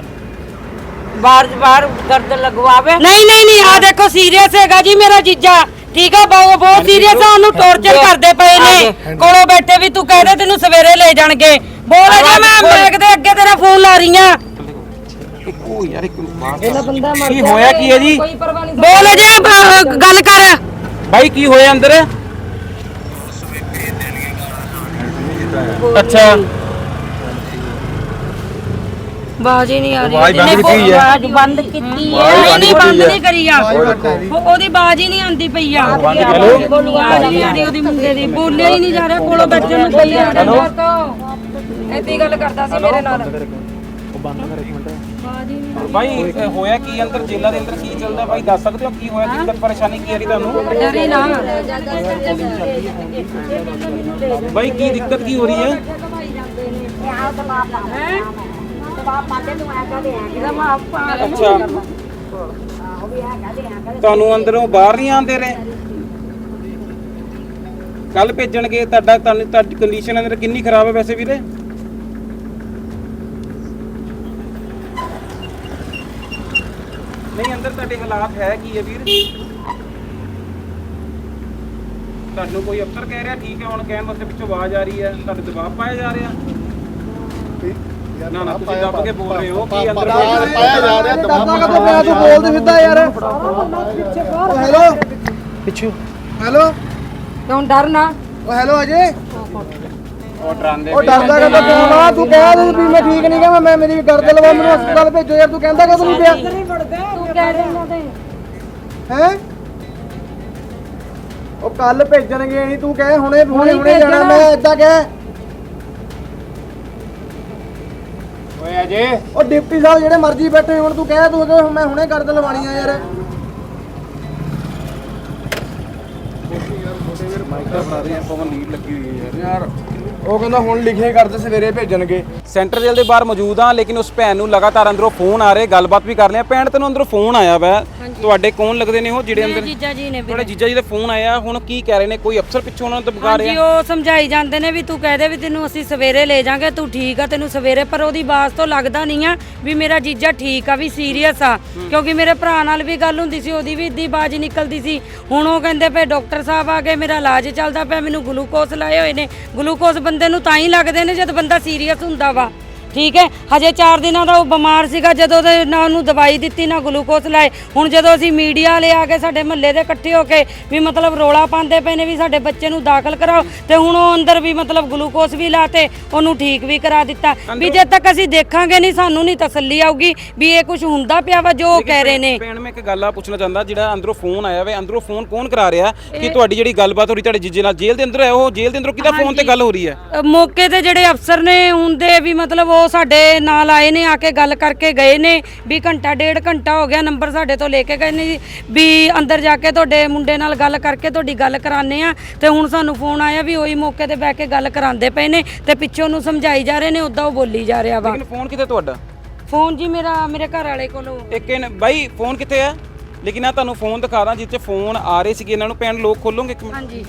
ਬਾਹਰ ਬਾਹਰ ਗਰਦ ਲਗਵਾਵੇ। ਨਹੀਂ ਨਹੀਂ ਨਹੀਂ ਆ ਦੇਖੋ ਸੀਰੀਅਸ ਹੈਗਾ ਜੀ ਮੇਰਾ ਜੀਜਾ। ਠੀਕ ਆ ਬਹੁਤ ਬਹੁਤ ਸੀਰੀਅਸ ਆ ਉਹਨੂੰ ਟੌਰਚਰ ਕਰਦੇ ਪਏ ਨੇ। ਕੋਲੋਂ ਬੈਠੇ ਵੀ ਤੂੰ ਕਹਿ ਦੇ ਤੈਨੂੰ ਸਵੇਰੇ ਲੈ ਜਾਣਗੇ। ਬੋਲ ਅਜੇ ਮੈਂ ਬੈਗ ਦੇ ਅੱਗੇ ਤੇਰਾ ਫੋਨ ਲਾ ਰਹੀ ਆ। ਉਹ ਯਾਰ ਇੱਕ ਕੀ ਹੋਇਆ ਕੀ ਹੈ ਜੀ? ਬੋਲ ਬ- ਗੱਲ ਕਰ। ਭਾਈ ਕੀ ਹੋਇਆ ਅੰਦਰ? ਅੱਛਾ। ਬਾਜੀ ਨਹੀਂ ਆ ਰਹੀ ਆਵਾਜ਼ ਬੰਦ ਕੀਤੀ ਹੈ। ਆਵਾਜ਼ ਬੰਦ ਕੀਤੀ ਹੈ। ਨਹੀਂ ਨਹੀਂ ਬੰਦ ਨਹੀਂ ਕਰੀ ਆ। ਉਹ- ਉਹਦੀ ਬਾਜ ਹੀ ਨਹੀਂ ਆਂਦੀ ਪਈ ਆ। ਬਾਜ ਨਹੀਂ ਆਂਦੀ ਉਹਦੀ ਮੁੰਡੇ ਦੀ। ਬੋਲਿਆ ਹੀ ਨਹੀਂ ਜਾ ਰਿਹਾ ਕੋਲੋਂ ਬੈਠਣ ਨੂੰ ਕੋਈ ਆ ਐਦੀ ਗੱਲ ਕਰਦਾ ਸੀ ਮੇਰੇ ਨਾਲ। ਭਾਈ ਇਹ ਹੋਇਆ ਕੀ? ਅੰਦਰ ਜੇਲ੍ਹਾਂ ਦੇ ਅੰਦਰ ਕੀ ਚੱਲਦਾ? ਭਾਈ ਦੱਸ ਸਕਦੇ ਹੋ ਕੀ ਹੋਇਆ? ਦਿੱਕਤ ਪਰੇਸ਼ਾਨੀ ਕੀ ਆ ਰਹੀ ਤੁਹਾਨੂੰ? ਡਰੇ ਨਾ। ਭਾਈ ਕੀ ਦਿੱਕਤ ਕੀ ਹੋ ਰਹੀ ਹੈ? ਅੱਛਾ। ਤੁਹਾਨੂੰ ਅੰਦਰੋਂ ਬਾਹਰ ਨਹੀਂ ਆਉਂਦੇ ਰਹੇ? ਕੱਲ ਭੇਜਣਗੇ ਤੁਹਾਡਾ ਤੁਹਾਨੂੰ ਤੁਹਾਡੀ ਕੰਡੀਸ਼ਨ ਅੰਦਰ ਕਿੰਨੀ ਖਰਾਬ ਹੈ ਵੈਸੇ ਵੀਰੇ? ਨਹੀਂ ਅੰਦਰ ਤੁਹਾਡੇ ਹਾਲਾਤ ਹੈ ਕੀ ਹੈ ਵੀਰ? ਤੁਹਾਨੂੰ ਕੋਈ ਅਫਸਰ ਕਹਿ ਰਿਹਾ ਠੀਕ ਹੈ ਹੁਣ ਕਹਿਣ ਵਾਸਤੇ ਪਿੱਛੋਂ ਆਵਾਜ਼ ਆ ਰਹੀ ਹੈ ਤੁਹਾਡੇ ਦਬਾਅ ਪਾਇਆ ਜਾ ਰਿਹਾ। ਨਾ ਨਾ ਤੁਸੀਂ ਦੱਬ ਕੇ ਬੋਲ ਰਹੇ ਹੋ ਕਿ ਅੰਦਰ ਪਾਇਆ ਪਾਇਆ ਜਾ ਰਿਹਾ ਕਰਦਾ ਕਦੋਂ ਪਿਆ ਤੂੰ ਬੋਲਦੇ ਸਿੱਧਾ ਯਾਰ। ਹੈਲੋ? ਪਿੱਛੇ। ਹੈਲੋ? ਕਿਉਂ ਡਰਨਾ ਓ ਹੈਲੋ ਅਜੇ? ਉਹ ਡਰਾਉਂਦੇ ਉਹ ਡਰਦਾ ਕਦੋਂ ਪਿਆ ਵਾ ਤੂੰ ਕਹਿ ਦੇ ਵੀ ਮੈਂ ਠੀਕ ਨਹੀਂ ਗਾ ਮੈਂ ਮੇਰੀ ਗਰਦ ਲਵਾ ਮੈਨੂੰ ਹਸਪਤਾਲ ਭੇਜੋ ਯਾਰ ਤੂੰ ਕਹਿੰਦਾ ਕਦੋਂ ਨਹੀਂ ਪਿਆ ਤੂੰ ਕਹਿ ਦੇ ਇਹਨਾਂ ਦੇ ਹੈ? ਉਹ ਕੱਲ ਭੇਜਣਗੇ ਨਹੀਂ ਤੂੰ ਕਹੇ ਹੁਣੇ ਹੁਣੇ ਹੁਣੇ ਜਾਣਾ। ਮੈਂ ਏਦਾਂ ਕਹਿ। ਓਏ ਅਜੇ ਉਹ ਡਿਪਟੀ ਸਾਹਿਬ ਜਿਹੜੇ ਮਰਜ਼ੀ ਬੈਠੇ ਹੁਣ ਤੂੰ ਕਹਿ ਤੂੰ ਕਿ ਮੈਂ ਹੁਣੇ ਗਰਦ ਲਵਾਣੀ ਆ ਯਾਰ। ਯਾਰ ਉਹ ਕਹਿੰਦਾ ਹੁਣ ਲਿਖੇ ਕਰਦੇ ਸਵੇਰੇ ਭੇਜਣਗੇ। ਸੈਂਟਰ ਜੇਲ੍ਹ ਦੇ ਬਾਹਰ ਮੌਜੂਦ ਹਾਂ ਲੇਕਿਨ ਉਸ ਭੈਣ ਨੂੰ ਲਗਾਤਾਰ ਅੰਦਰੋਂ ਫੋਨ ਆ ਰਹੇ ਗੱਲਬਾਤ ਵੀ ਕਰ ਰਹੇ ਆ। ਭੈਣ ਤੈਨੂੰ ਅੰਦਰੋਂ ਫੋਨ ਆਇਆ ਵਾ। ਤੁਹਾਡੇ ਕੌਣ ਲੱਗਦੇ ਨੇ ਉਹ ਜਿਹੜੇ ਅੰਦਰ? ਜੀਜਾ ਜੀ ਨੇ ਤੁਹਾਡੇ ਜੀਜਾ ਜੀ ਦਾ ਫੋਨ ਆਇਆ ਹੁਣ ਕੀ ਕਹਿ ਰਹੇ ਨੇ? ਕੋਈ ਅਫਸਰ ਪਿੱਛੋਂ ਉਹਨਾਂ ਨੂੰ ਦਬਕਾ ਹਾਂਜੀ ਰਿਹਾ? ਉਹ ਸਮਝਾਈ ਜਾਂਦੇ ਨੇ ਵੀ ਤੂੰ ਕਹਿ ਦੇ ਵੀ ਤੈਨੂੰ ਅਸੀਂ ਸਵੇਰੇ ਲੈ ਜਾਾਂਗੇ ਤੂੰ ਠੀਕ ਆ ਤੈਨੂੰ ਸਵੇਰੇ ਪਰ ਉਹਦੀ ਬਾਤ ਤੋਂ ਲੱਗਦਾ ਨਹੀਂ ਆ ਵੀ ਮੇਰਾ ਜੀਜਾ ਠੀਕ ਆ ਵੀ ਸੀਰੀਅਸ ਆ। ਕਿਉਂਕਿ ਮੇਰੇ ਭਰਾ ਨਾਲ ਵੀ ਗੱਲ ਹੁੰਦੀ ਸੀ ਉਹਦੀ ਵੀ ਇੱਦੀ ਬਾਜ ਨਿਕਲਦੀ ਸੀ। ਹੁਣ ਉਹ ਕਹਿੰਦੇ ਪਏ ਡਾਕਟਰ ਸਾਹਿਬ ਆ ਗਏ ਮੇਰਾ ਇਲਾਜ ਚੱਲਦਾ ਪਿਆ ਮੈਨੂੰ ਗਲੂਕੋਜ਼ ਲਾਏ ਹੋਏ ਨੇ। ਗਲੂਕੋਜ਼ ਬੰਦੇ ਨੂੰ ਤਾਂ ਹੀ ਲੱਗਦੇ ਨੇ ਜਦ ਬੰਦਾ ਸੀਰੀਅਸ ਹੁੰਦਾ ਵਾ। ਠੀਕ ਹੈ? ਹਜੇ 4 ਦਿਨਾਂ ਦਾ ਉਹ ਬਿਮਾਰ ਸੀਗਾ ਜਦੋਂ ਦੇ ਨਾ ਉਹਨੂੰ ਦਵਾਈ ਦਿੱਤੀ ਨਾ ਗਲੂਕੋਜ਼ ਲਾਏ। ਹੁਣ ਜਦੋਂ ਅਸੀਂ ਮੀਡੀਆ ਵਾਲੇ ਆ ਕੇ ਸਾਡੇ ਮਹੱਲੇ ਦੇ ਇਕੱਠੇ ਹੋ ਕੇ ਵੀ ਮਤਲਬ ਰੋਲਾ ਪਾਉਂਦੇ ਪਏ ਨੇ ਵੀ ਸਾਡੇ ਬੱਚੇ ਨੂੰ ਦਾਖਲ ਕਰਾਓ ਤੇ ਹੁਣ ਉਹ ਅੰਦਰ ਵੀ ਮਤਲਬ ਗਲੂਕੋਜ਼ ਵੀ ਲਾਤੇ ਉਹਨੂੰ ਠੀਕ ਵੀ ਕਰਾ ਦਿੱਤਾ। ਵੀ ਜਦ ਤੱਕ ਅਸੀਂ ਦੇਖਾਂਗੇ ਨਹੀਂ ਸਾਨੂੰ ਨਹੀਂ ਤਸੱਲੀ ਆਊਗੀ ਵੀ ਇਹ ਕੁਝ ਹੁੰਦਾ ਪਿਆ ਵਾ ਜੋ ਉਹ ਕਹਿ ਰਹੇ ਨੇ। ਭੈਣ ਮੈਂ ਇੱਕ ਗੱਲ ਆ ਪੁੱਛਣਾ ਚਾਹੁੰਦਾ ਜਿਹੜਾ ਅੰਦਰੋਂ ਫੋਨ ਆਇਆ ਵੇ ਅੰਦਰੋਂ ਫੋਨ ਕੌਣ ਕਰਾ ਰਿਹਾ? ਕਿ ਤੁਹਾਡੀ ਜਿਹੜੀ ਗੱਲਬਾਤ ਹੋ ਰਹੀ ਤੁਹਾਡੇ ਜੀਜੇ ਨਾਲ ਜੇਲ੍ਹ ਦੇ ਅੰਦਰ ਹੈ ਉਹ? ਜੇਲ੍ਹ ਦੇ ਅੰਦਰੋਂ ਕਿਹਦਾ ਫੋਨ ਤੇ ਗੱਲ ਹੋ ਰਹੀ ਹੈ? ਮੌਕੇ ਤੇ ਜਿਹੜੇ ਅਫਸਰ ਨੇ ਹੁੰਦੇ ਵੀ ਮਤਲਬ ਉਹ ਸਾਡੇ ਨਾਲ ਆਏ ਨੇ ਆ ਕੇ ਗੱਲ ਕਰਕੇ ਗਏ ਨੇ ਵੀ ਘੰਟਾ ਡੇਢ ਘੰਟਾ ਹੋ ਗਿਆ ਨੰਬਰ ਸਾਡੇ ਤੋਂ ਲੈ ਕੇ ਗਏ ਨੇ ਵੀ ਅੰਦਰ ਜਾ ਕੇ ਤੁਹਾਡੇ ਮੁੰਡੇ ਨਾਲ ਗੱਲ ਕਰਕੇ ਤੁਹਾਡੀ ਗੱਲ ਕਰਾਣੇ ਆ ਤੇ ਹੁਣ ਸਾਨੂੰ ਫੋਨ ਆਇਆ ਵੀ ਉਹੀ ਮੌਕੇ ਤੇ ਬਹਿ ਕੇ ਗੱਲ ਕਰਾਉਂਦੇ ਪਏ ਨੇ ਤੇ ਪਿੱਛੋਂ ਨੂੰ ਸਮਝਾਈ ਜਾ ਰਹੇ ਨੇ ਉਦਾਂ ਉਹ ਬੋਲੀ ਜਾ ਰਿਹਾ ਵਾ। ਲੇਕਿਨ ਫੋਨ ਕਿਤੇ ਤੁਹਾਡਾ? ਫੋਨ ਜੀ ਮੇਰਾ ਮੇਰੇ ਘਰ ਵਾਲੇ ਕੋਲੋਂ। ਇੱਕ ਇਹਨ ਬਾਈ ਫੋਨ ਕਿੱਥੇ ਆ? ਲੇਕਿਨ ਆ ਤੁਹਾਨੂੰ ਫੋਨ ਦਿਖਾ ਦਾਂ ਜਿੱਥੇ ਫੋਨ ਆ ਰਹੇ ਸੀਗੇ ਇਹਨਾਂ ਨੂੰ ਭੈਣ ਲੋਕ ਖੋਲੋਗੇ ਇੱਕ ਮਿੰਟ। ਹਾਂਜੀ।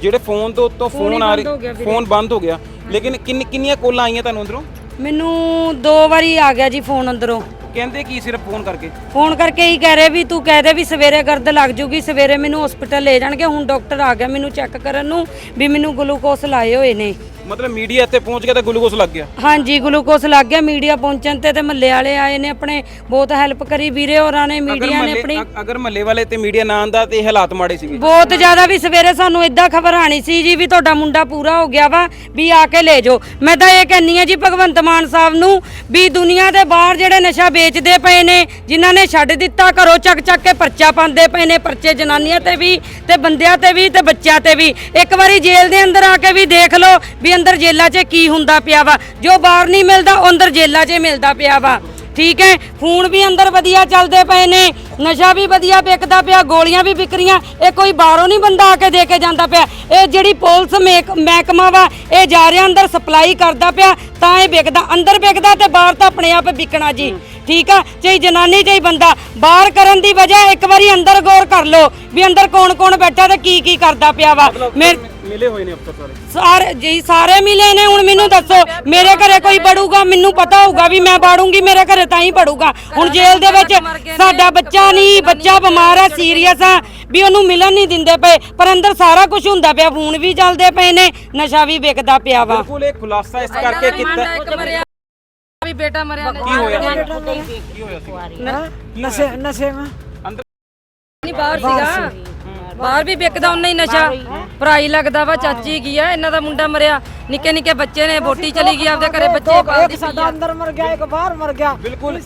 ਜਿਹੜੇ ਫੋਨ ਤੋਂ ਉੱਤੋਂ ਫੋਨ ਆ ਬੰਦ ਹੋ ਗਿਆ ਰਹੇ ਵੀਰੇ। ਫੋਨ ਬੰਦ ਹੋ ਗਿਆ। ਲੇਕਿਨ ਕਿੰਨੀ ਕਿੰਨੀਆਂ ਕੋਲਾਂ ਆਈਆਂ ਤੁਹਾਨੂੰ ਅੰਦਰੋਂ? ਮੈਨੂੰ ਦੋ ਵਾਰੀ ਆ ਗਿਆ ਜੀ ਫੋਨ ਅੰਦਰੋਂ। ਕਹਿੰਦੇ ਕੀ ਸਿਰਫ ਫੋਨ ਕਰਕੇ? ਫੋਨ ਕਰਕੇ ਹੀ ਕਹਿ ਰਹੇ ਵੀ ਤੂੰ ਕਹਿ ਦੇ ਵੀ ਸਵੇਰੇ ਗਰਦ ਲੱਗ ਜੂਗੀ ਸਵੇਰੇ ਮੈਨੂੰ ਹਸਪੀਟਲ ਲੈ ਜਾਣਗੇ ਹੁਣ ਡਾਕਟਰ ਆ ਗਿਆ ਮੈਨੂੰ ਚੈੱਕ ਕਰਨ ਨੂੰ ਵੀ ਮੈਨੂੰ ਗਲੂਕੋਸ ਲਾਏ ਹੋਏ ਨੇ। ਮਤਲਬ ਮੀਡੀਆ ਇੱਥੇ ਪਹੁੰਚ ਗਿਆ ਤਾਂ ਗਲੂਕੋਸ ਲੱਗ ਗਿਆ। ਹਾਂਜੀ ਗਲੂਕੋਸ ਲੱਗ ਗਿਆ ਮੀਡੀਆ ਪਹੁੰਚਣ ਤੇ ਤੇ ਮੱਲੇ ਵਾਲੇ ਆਏ ਨੇ ਆਪਣੇ ਬਹੁਤ ਹੈਲਪ ਕਰੀ ਵੀਰੇ ਹੋਰਾਂ ਨੇ ਮੀਡੀਆ ਨੇ ਆਪਣੀ ਅਗਰ ਮਹੱਲੇ ਵਾਲੇ ਤੇ ਮੀਡੀਆ ਨਾ ਆਂਦਾ ਤੇ ਹਾਲਾਤ ਮਾੜੇ ਸੀਗੇ। ਬਹੁਤ ਜ਼ਿਆਦਾ ਵੀ ਸਵੇਰੇ ਸਾਨੂੰ ਇਦਾਂ ਖਬਰ ਆਣੀ ਸੀ ਜੀ ਵੀ ਤੁਹਾਡਾ ਮੁੰਡਾ ਪੂਰਾ ਹੋ ਗਿਆ ਵਾ ਵੀ ਆ ਕੇ ਲੈ ਜਾਓ। ਮੈਂ ਤਾਂ ਇਹ ਕਹਿੰਨੀ ਆ ਜੀ ਭਗਵੰਤ ਮਾਨ ਸਾਹਿਬ ਨੂੰ ਵੀ ਦੁਨੀਆ ਦੇ ਬਾਹਰ ਜਿਹੜੇ ਨਸ਼ਾ ਵੇਚਦੇ ਪਏ ਨੇ ਜਿਨ੍ਹਾਂ ਨੇ ਛੱਡ ਦਿੱਤਾ ਘਰੋਂ ਚੱਕ ਚੱਕ ਕੇ ਪਰਚਾ ਪਾਉਂਦੇ ਪਏ ਨੇ ਪਰਚੇ ਜਨਾਨੀਆਂ ਤੇ ਵੀ ਤੇ ਬੰਦਿਆਂ ਤੇ ਵੀ ਤੇ ਬੱਚਿਆਂ ਤੇ ਵੀ। ਇੱਕ ਵਾਰੀ ਜੇਲ੍ਹ ਦੇ ਅੰਦਰ ਆ ਕੇ ਵੀ ਦੇਖ ਲਓ ਵੀ ਅੰਦਰ ਜੇਲ੍ਹਾਂ 'ਚ ਕੀ ਹੁੰਦਾ ਪਿਆ ਵਾ? ਜੋ ਬਾਹਰ ਨਹੀਂ ਮਿਲਦਾ ਉਹ ਅੰਦਰ ਜੇਲ੍ਹਾਂ 'ਚ ਮਿਲਦਾ ਪਿਆ ਵਾ। ਠੀਕ ਹੈ? ਫੋਨ ਵੀ ਅੰਦਰ ਵਧੀਆ ਚੱਲਦੇ ਪਏ ਨੇ ਨਸ਼ਾ ਵੀ ਵਧੀਆ ਵਿਕਦਾ ਪਿਆ ਗੋਲੀਆਂ ਵੀ ਵਿਕ ਰਹੀਆਂ ਇਹ ਕੋਈ ਬਾਹਰੋਂ ਨਹੀਂ ਬੰਦਾ ਆ ਕੇ ਦੇ ਕੇ ਜਾਂਦਾ ਪਿਆ। ਇਹ ਜਿਹੜੀ ਪੁਲਿਸ ਮਹਿਕ- ਮਹਿਕਮਾ ਵਾ ਇਹ ਜਾ ਰਿਹਾ ਅੰਦਰ ਸਪਲਾਈ ਕਰਦਾ ਪਿਆ ਤਾਂ ਇਹ ਵਿਕਦਾ ਅੰਦਰ ਵਿਕਦਾ ਤੇ ਬਾਹਰ ਤਾਂ ਆਪਣੇ ਆਪ ਵਿਕਣਾ ਜੀ। ਠੀਕ ਆ? ਚਾਹੀ ਜਨਾਨੀ ਚਾਹੀ ਬੰਦਾ ਬਾਹਰ ਕਰਨ ਦੀ ਵਜ੍ਹਾ ਇੱਕ ਵਾਰੀ ਅੰਦਰ ਗੌਰ ਕਰ ਲਓ ਵੀ ਅੰਦਰ ਕੌਣ ਕੌਣ ਬੈਠਾ ਤੇ ਕੀ ਕੀ ਕਰਦਾ ਪਿਆ ਵਾ। ਮੇਰੇ ਮਿਲੇ ਹੋਏ ਨੇ ਅਫਸਰ ਸਾਰੇ? ਸਾਰੇ ਜੀ ਸਾਰੇ ਮਿਲੇ ਨੇ ਹੁਣ ਮੈਨੂੰ ਦੱਸੋ ਮੇਰੇ ਘਰੇ ਕੋਈ ਬੜੂਗਾ ਮੈਨੂੰ ਪਤਾ ਹੋਊਗਾ ਵੀ ਮੈਂ ਬਾੜੂੰਗੀ ਮੇਰੇ ਘਰੇ ਤਾਂ ਹੀ ਬੜੂਗਾ ਹੁਣ ਜੇਲ੍ਹ ਦੇ ਵਿੱਚ ਸਾਡਾ ਬੱਚਾ ਨਹੀਂ ਬੱਚਾ ਬਿਮਾਰ ਹੈ ਸੀਰੀਅਸ ਆ ਵੀ ਉਹਨੂੰ ਮਿਲਣ ਨਹੀਂ ਦਿੰਦੇ ਪਏ। ਪਰ ਅੰਦਰ ਸਾਰਾ ਕੁਝ ਹੁੰਦਾ ਪਿਆ ਫੋਨ ਵੀ ਚੱਲਦੇ ਪਏ ਨੇ ਨਸ਼ਾ ਵੀ ਵਿਕਦਾ ਪਿਆ ਵਾ। ਬਿਲਕੁਲ ਇਹ ਖੁਲਾਸਾ ਇਸ ਕਰਕੇ ਕੀਤਾ ਵੀ ਬੇਟਾ ਮਰਿਆ ਨੇ। ਕੀ ਹੋਇਆ ਕੀ ਹੋਇਆ ਨਸ਼ੇ ਨਸ਼ੇ में ਅੰਦਰ ਨਹੀਂ ਬਾਹਰ ਸੀਗਾ। ਬਾਹਰ ਵੀ ਵਿਕਦਾ ਉਹਨਾਂ ਹੀ ਨਸ਼ਾ। ਭਰਾ ਲੱਗਦਾ ਵਾ ਚਾਚੀ ਕੀ ਆ ਇਹਨਾਂ ਦਾ ਮੁੰਡਾ ਮਰਿਆ। ਨਿੱਕੇ ਨਿੱਕੇ ਬੱਚੇ ਨੇ ਬੋਟੀ ਚਲੀ ਗਈ ਆਪਦੇ ਘਰੇ ਬੱਚੇ ਪਾਲਦੀ ਪਈ ਸਾਡਾ ਅੰਦਰ ਮਰ ਗਿਆ ਇੱਕ ਬਾਹਰ ਮਰ ਗਿਆ। ਬਿਲਕੁਲ।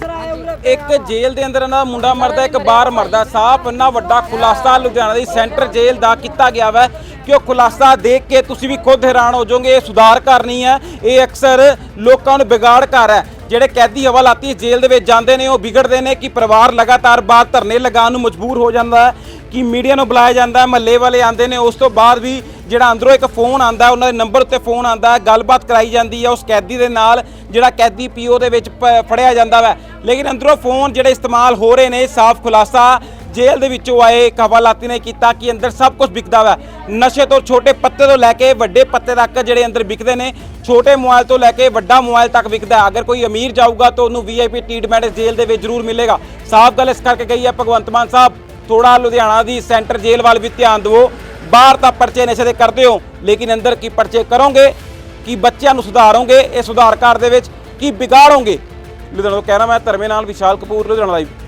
ਇੱਕ ਜੇਲ੍ਹ ਦੇ ਅੰਦਰ ਇਹਨਾਂ ਦਾ ਮੁੰਡਾ ਮਰਦਾ ਇੱਕ ਬਾਹਰ ਮਰਦਾ। ਸਾਫ਼ ਇੰਨਾ ਵੱਡਾ ਖੁਲਾਸਾ ਲੁਧਿਆਣਾ ਦੀ ਸੈਂਟਰ ਜੇਲ੍ਹ ਦਾ ਕੀਤਾ ਗਿਆ ਵਾ। ਕਿ ਉਹ ਖੁਲਾਸਾ ਦੇਖ ਕੇ ਤੁਸੀਂ ਵੀ ਖੁਦ ਹੈਰਾਨ ਹੋ ਜਾਓਗੇ? ਇਹ ਸੁਧਾਰ ਕਰਨੀ ਹੈ। ਇਹ ਅਕਸਰ ਲੋਕਾਂ ਨੂੰ ਵਿਗਾੜ ਕਰ ਹੈ। ਜਿਹੜੇ ਕੈਦੀ ਹਵਾਲਾਤੀ ਜੇਲ੍ਹ ਦੇ ਵਿੱਚ ਜਾਂਦੇ ਨੇ, ਉਹ ਵਿਗੜਦੇ ਨੇ ਕਿ ਪਰਿਵਾਰ ਲਗਾਤਾਰ ਬਾਹਰ ਧਰਨੇ ਲਗਾਉਣ ਨੂੰ ਮਜਬੂਰ ਹੋ ਜਾਂਦਾ ਹੈ, ਕਿ ਮੀਡੀਆ ਨੂੰ ਬੁਲਾਇਆ ਜਾਂਦਾ ਹੈ, ਮਹੱਲੇ ਵਾਲੇ ਆਉਂਦੇ ਨੇ। ਉਸ ਤੋਂ ਬਾਅਦ ਵੀ ਜਿਹੜਾ ਅੰਦਰੋਂ ਇੱਕ ਫੋਨ ਆਂਦਾ ਉਹਨਾਂ ਦੇ ਨੰਬਰ ਉੱਤੇ ਫੋਨ ਆਂਦਾ ਗੱਲਬਾਤ ਕਰਾਈ ਜਾਂਦੀ ਹੈ। ਉਸ ਕੈਦੀ ਦੇ ਨਾਲ ਜਿਹੜਾ ਕੈਦੀ ਪੀਓ ਦੇ ਵਿੱਚ ਪ- ਫੜਿਆ ਜਾਂਦਾ ਵਾ ਲੇਕਿਨ ਅੰਦਰੋਂ ਫੋਨ ਜਿਹੜੇ ਇਸਤੇਮਾਲ ਹੋ ਰਹੇ ਨੇ, ਸਾਫ਼ ਖੁਲਾਸਾ ਜੇਲ੍ਹ ਦੇ ਵਿੱਚੋਂ ਆਏ ਇੱਕ ਹਵਾਲਾਤੀ ਨੇ ਕੀਤਾ ਕਿ ਅੰਦਰ ਸਭ ਕੁਝ ਵਿਕਦਾ ਵਾ। ਨਸ਼ੇ ਤੋਂ ਛੋਟੇ ਪੱਤੇ ਤੋਂ ਲੈ ਕੇ ਵੱਡੇ ਪੱਤੇ ਤੱਕ ਜਿਹੜੇ ਅੰਦਰ ਵਿਕਦੇ ਨੇ, ਛੋਟੇ ਮੋਬਾਈਲ ਤੋਂ ਲੈ ਕੇ ਵੱਡਾ ਮੋਬਾਈਲ ਤੱਕ ਵਿਕਦਾ। ਅਗਰ ਕੋਈ ਅਮੀਰ ਜਾਊਗਾ ਤਾਂ ਉਹਨੂੰ ਵੀਆਈਪੀ ਟ੍ਰੀਟਮੈਂਟ ਜੇਲ੍ਹ ਦੇ ਵਿੱਚ ਜ਼ਰੂਰ ਮਿਲੇਗਾ। ਸਾਫ਼ ਗੱਲ ਇਸ ਕਰਕੇ ਕਹੀ ਹੈ, ਭਗਵੰਤ ਮਾਨ ਸਾਹਿਬ ਥੋੜਾ ਲੁਧਿਆਣਾ ਦੀ ਸੈਂਟਰ ਜੇਲ੍ਹ ਵੱਲ ਵੀ ਧਿਆਨ ਦਿਵੋ। ਬਾਹਰ ਤਾਂ ਪਰਚੇ ਨਸ਼ੇ ਦੇ ਕਰਦੇ ਹੋ, ਲੇਕਿਨ ਅੰਦਰ ਕੀ ਪਰਚੇ ਕਰੋਗੇ? ਕੀ ਬੱਚਿਆਂ ਨੂੰ ਸੁਧਾਰੋਗੇ? ਇਹ ਸੁਧਾਰ ਕਾਰ ਦੇ ਵਿੱਚ ਕੀ ਵਿਗਾੜੋਗੇ? ਲੁਧਿਆਣਾ ਤੋਂ ਕਹਿਣਾ ਮੈਂ ਧਰਮੇ ਨਾਲ ਵਿਸ਼ਾਲ ਕਪੂਰ, ਲੁਧਿਆਣਾ ਲਾਈਵ